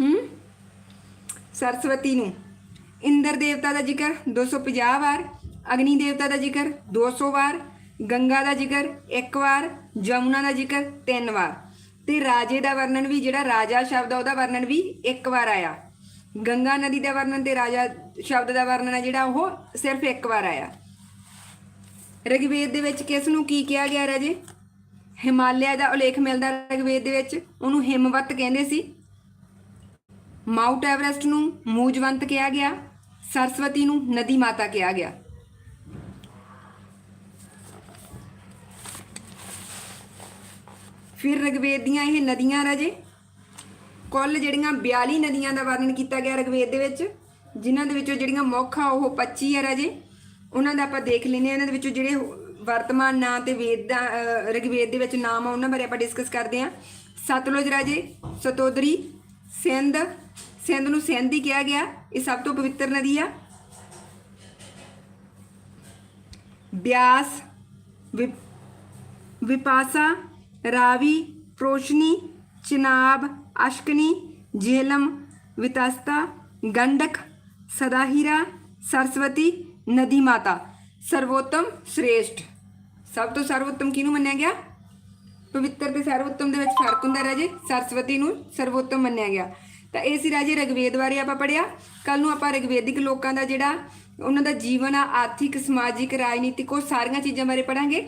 ਹੂੰ? ਸਰਸਵਤੀ ਨੂੰ। ਇੰਦਰ ਦੇਵਤਾ ਦਾ ਜ਼ਿਕਰ 250 ਵਾਰ, ਅਗਨੀ ਦੇਵਤਾ ਦਾ ਜ਼ਿਕਰ 200 ਵਾਰ, ਗੰਗਾ ਦਾ ਜ਼ਿਕਰ ਇੱਕ ਵਾਰ, ਜਮੁਨਾ ਦਾ ਜ਼ਿਕਰ ਤਿੰਨ ਵਾਰ। ਤੇ ਰਾਜੇ ਦਾ ਵਰਣਨ ਵੀ, ਜਿਹੜਾ ਰਾਜਾ ਸ਼ਬਦ ਆ, ਉਹਦਾ ਵਰਣਨ ਵੀ ਇੱਕ ਵਾਰ ਆਇਆ। ਗੰਗਾ ਨਦੀ ਦਾ ਵਰਣਨ ਤੇ ਰਾਜਾ ਸ਼ਬਦ ਦਾ ਵਰਣਨ ਹੈ ਜਿਹੜਾ ਉਹ ਸਿਰਫ ਇੱਕ ਵਾਰ ਆਇਆ। ਰਿਗਵੇਦ ਦੇ ਵਿੱਚ ਕਿਸ ਨੂੰ ਕੀ ਕਿਹਾ ਗਿਆ ਰਾਜੇ? ਹਿਮਾਲਿਆ ਦਾ ਉਲੇਖ ਮਿਲਦਾ ਰਿਗਵੇਦ ਦੇ ਵਿੱਚ। ਉਹਨੂੰ ਹਿਮਵਤ ਕਹਿੰਦੇ ਸੀ। ਮਾਊਂਟ ਐਵਰੈਸਟ ਨੂੰ ਮੂਜਵੰਤ ਕਿਹਾ ਗਿਆ ਸਰਸਵਤੀ ਨੂੰ ਨਦੀ ਮਾਤਾ ਕਿਹਾ ਗਿਆ। ਫਿਰ ਰਿਗਵੇਦ ਦੀਆਂ ਇਹ ਨਦੀਆਂ ਰਾਜੇ ਕੁੱਲ ਜਿਹੜੀਆਂ 42 ਨਦੀਆਂ ਦਾ ਵਰਣਨ ਕੀਤਾ ਗਿਆ ਰਿਗਵੇਦ ਦੇ ਵਿੱਚ ਜਿਨ੍ਹਾਂ ਦੇ ਵਿੱਚੋਂ ਜਿਹੜੀਆਂ ਮੁੱਖ ਆ ਉਹ 25 ਆ ਰਾਜੇ ਉਹਨਾਂ ਦਾ ਆਪਾਂ ਦੇਖ ਲੈਨੇ ਆ ਇਹਨਾਂ ਦੇ ਵਿੱਚੋਂ ਜਿਹੜੇ ਵਰਤਮਾਨ ਨਾਂ ਤੇ ਵੇਦ ਦਾ ਅਹ, ਦੇ ਵਿੱਚ ਨਾਮ ਆ ਉਹਨਾਂ ਬਾਰੇ ਆਪਾਂ ਡਿਸਕਸ ਕਰਦੇ ਆ ਸਤਲੁਜ ਰਾਜੇ ਸਤੋਦਰੀ ਸਿੰਧ ਸਿੰਧ ਨੂੰ ਸਿੰਧ ਹੀ ਕਿਹਾ ਗਿਆ। ਇਹ ਸਭ ਤੋਂ ਪਵਿੱਤਰ ਨਦੀ ਆ। ਬਿਆਸ ਵਿਪਾਸਾ, ਰਾਵੀ, ਪ੍ਰੋਸ਼ਨੀ, ਚਿਨਾਬ, ਅਸ਼ਕਨੀ ਜੇਲਮ ਵਿਤਸਤਾ, ਗੰਡਕ, ਸਦਾਹੀਰਾ, ਸਰਸਵਤੀ, ਨਦੀ ਮਾਤਾ। ਸਰਵੋਤਮ ਸ਼੍ਰੇਸ਼ਟ। ਸਭ ਤੋਂ ਸਰਵੋਤਮ ਕਿਹਨੂੰ ਮੰਨਿਆ ਗਿਆ? ਪਵਿੱਤਰ ਤੇ ਸਰਵੋਤਮ ਦੇ ਵਿੱਚ ਫ਼ਰਕ ਹੁੰਦਾ ਰਾਜੇ ਸਰਸਵਤੀ ਨੂੰ ਸਰਵੋਤਮ ਮੰਨਿਆ ਗਿਆ। ਤਾਂ ਇਹ ਸੀ ਰਾਜੇ ਰਗਵੇਦ ਬਾਰੇ ਆਪਾਂ ਪੜਿਆ ਕੱਲ ਨੂੰ ਆਪਾਂ ਰਗਵੇਦਿਕ ਲੋਕਾਂ ਦਾ ਜਿਹੜਾ ਉਹਨਾਂ ਦਾ ਜੀਵਨ ਆ, ਆਰਥਿਕ, ਸਮਾਜਿਕ, ਰਾਜਨੀਤਿਕ, ਉਹ ਸਾਰੀਆਂ ਚੀਜ਼ਾਂ ਬਾਰੇ ਪੜਾਂਗੇ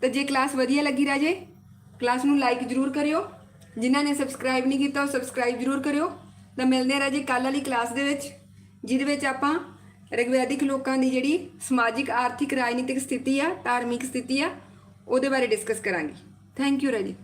ਤਾਂ ਜੇ ਕਲਾਸ ਵਧੀਆ ਲੱਗੀ ਰਾਜੇ, ਕਲਾਸ ਨੂੰ ਲਾਈਕ ਜ਼ਰੂਰ ਕਰਿਓ। ਜਿਨ੍ਹਾਂ ਨੇ ਸਬਸਕ੍ਰਾਈਬ ਨਹੀਂ ਕੀਤਾ, ਉਹ ਸਬਸਕ੍ਰਾਈਬ ਜ਼ਰੂਰ ਕਰਿਓ। ਤਾਂ ਮਿਲਦੇ ਆ ਰਾਜੇ ਕੱਲ ਵਾਲੀ ਕਲਾਸ ਦੇ ਵਿੱਚ, ਜਿਹਦੇ ਵਿੱਚ ਆਪਾਂ ਰਿਗਵੈਦਿਕ ਲੋਕਾਂ ਦੀ ਜਿਹੜੀ ਸਮਾਜਿਕ, ਆਰਥਿਕ, ਰਾਜਨੀਤਿਕ ਸਥਿਤੀ ਆ, ਧਾਰਮਿਕ ਸਥਿਤੀ ਆ, ਉਹਦੇ ਬਾਰੇ ਡਿਸਕਸ ਕਰਾਂਗੇ। ਥੈਂਕ ਯੂ ਰਾਜੇ।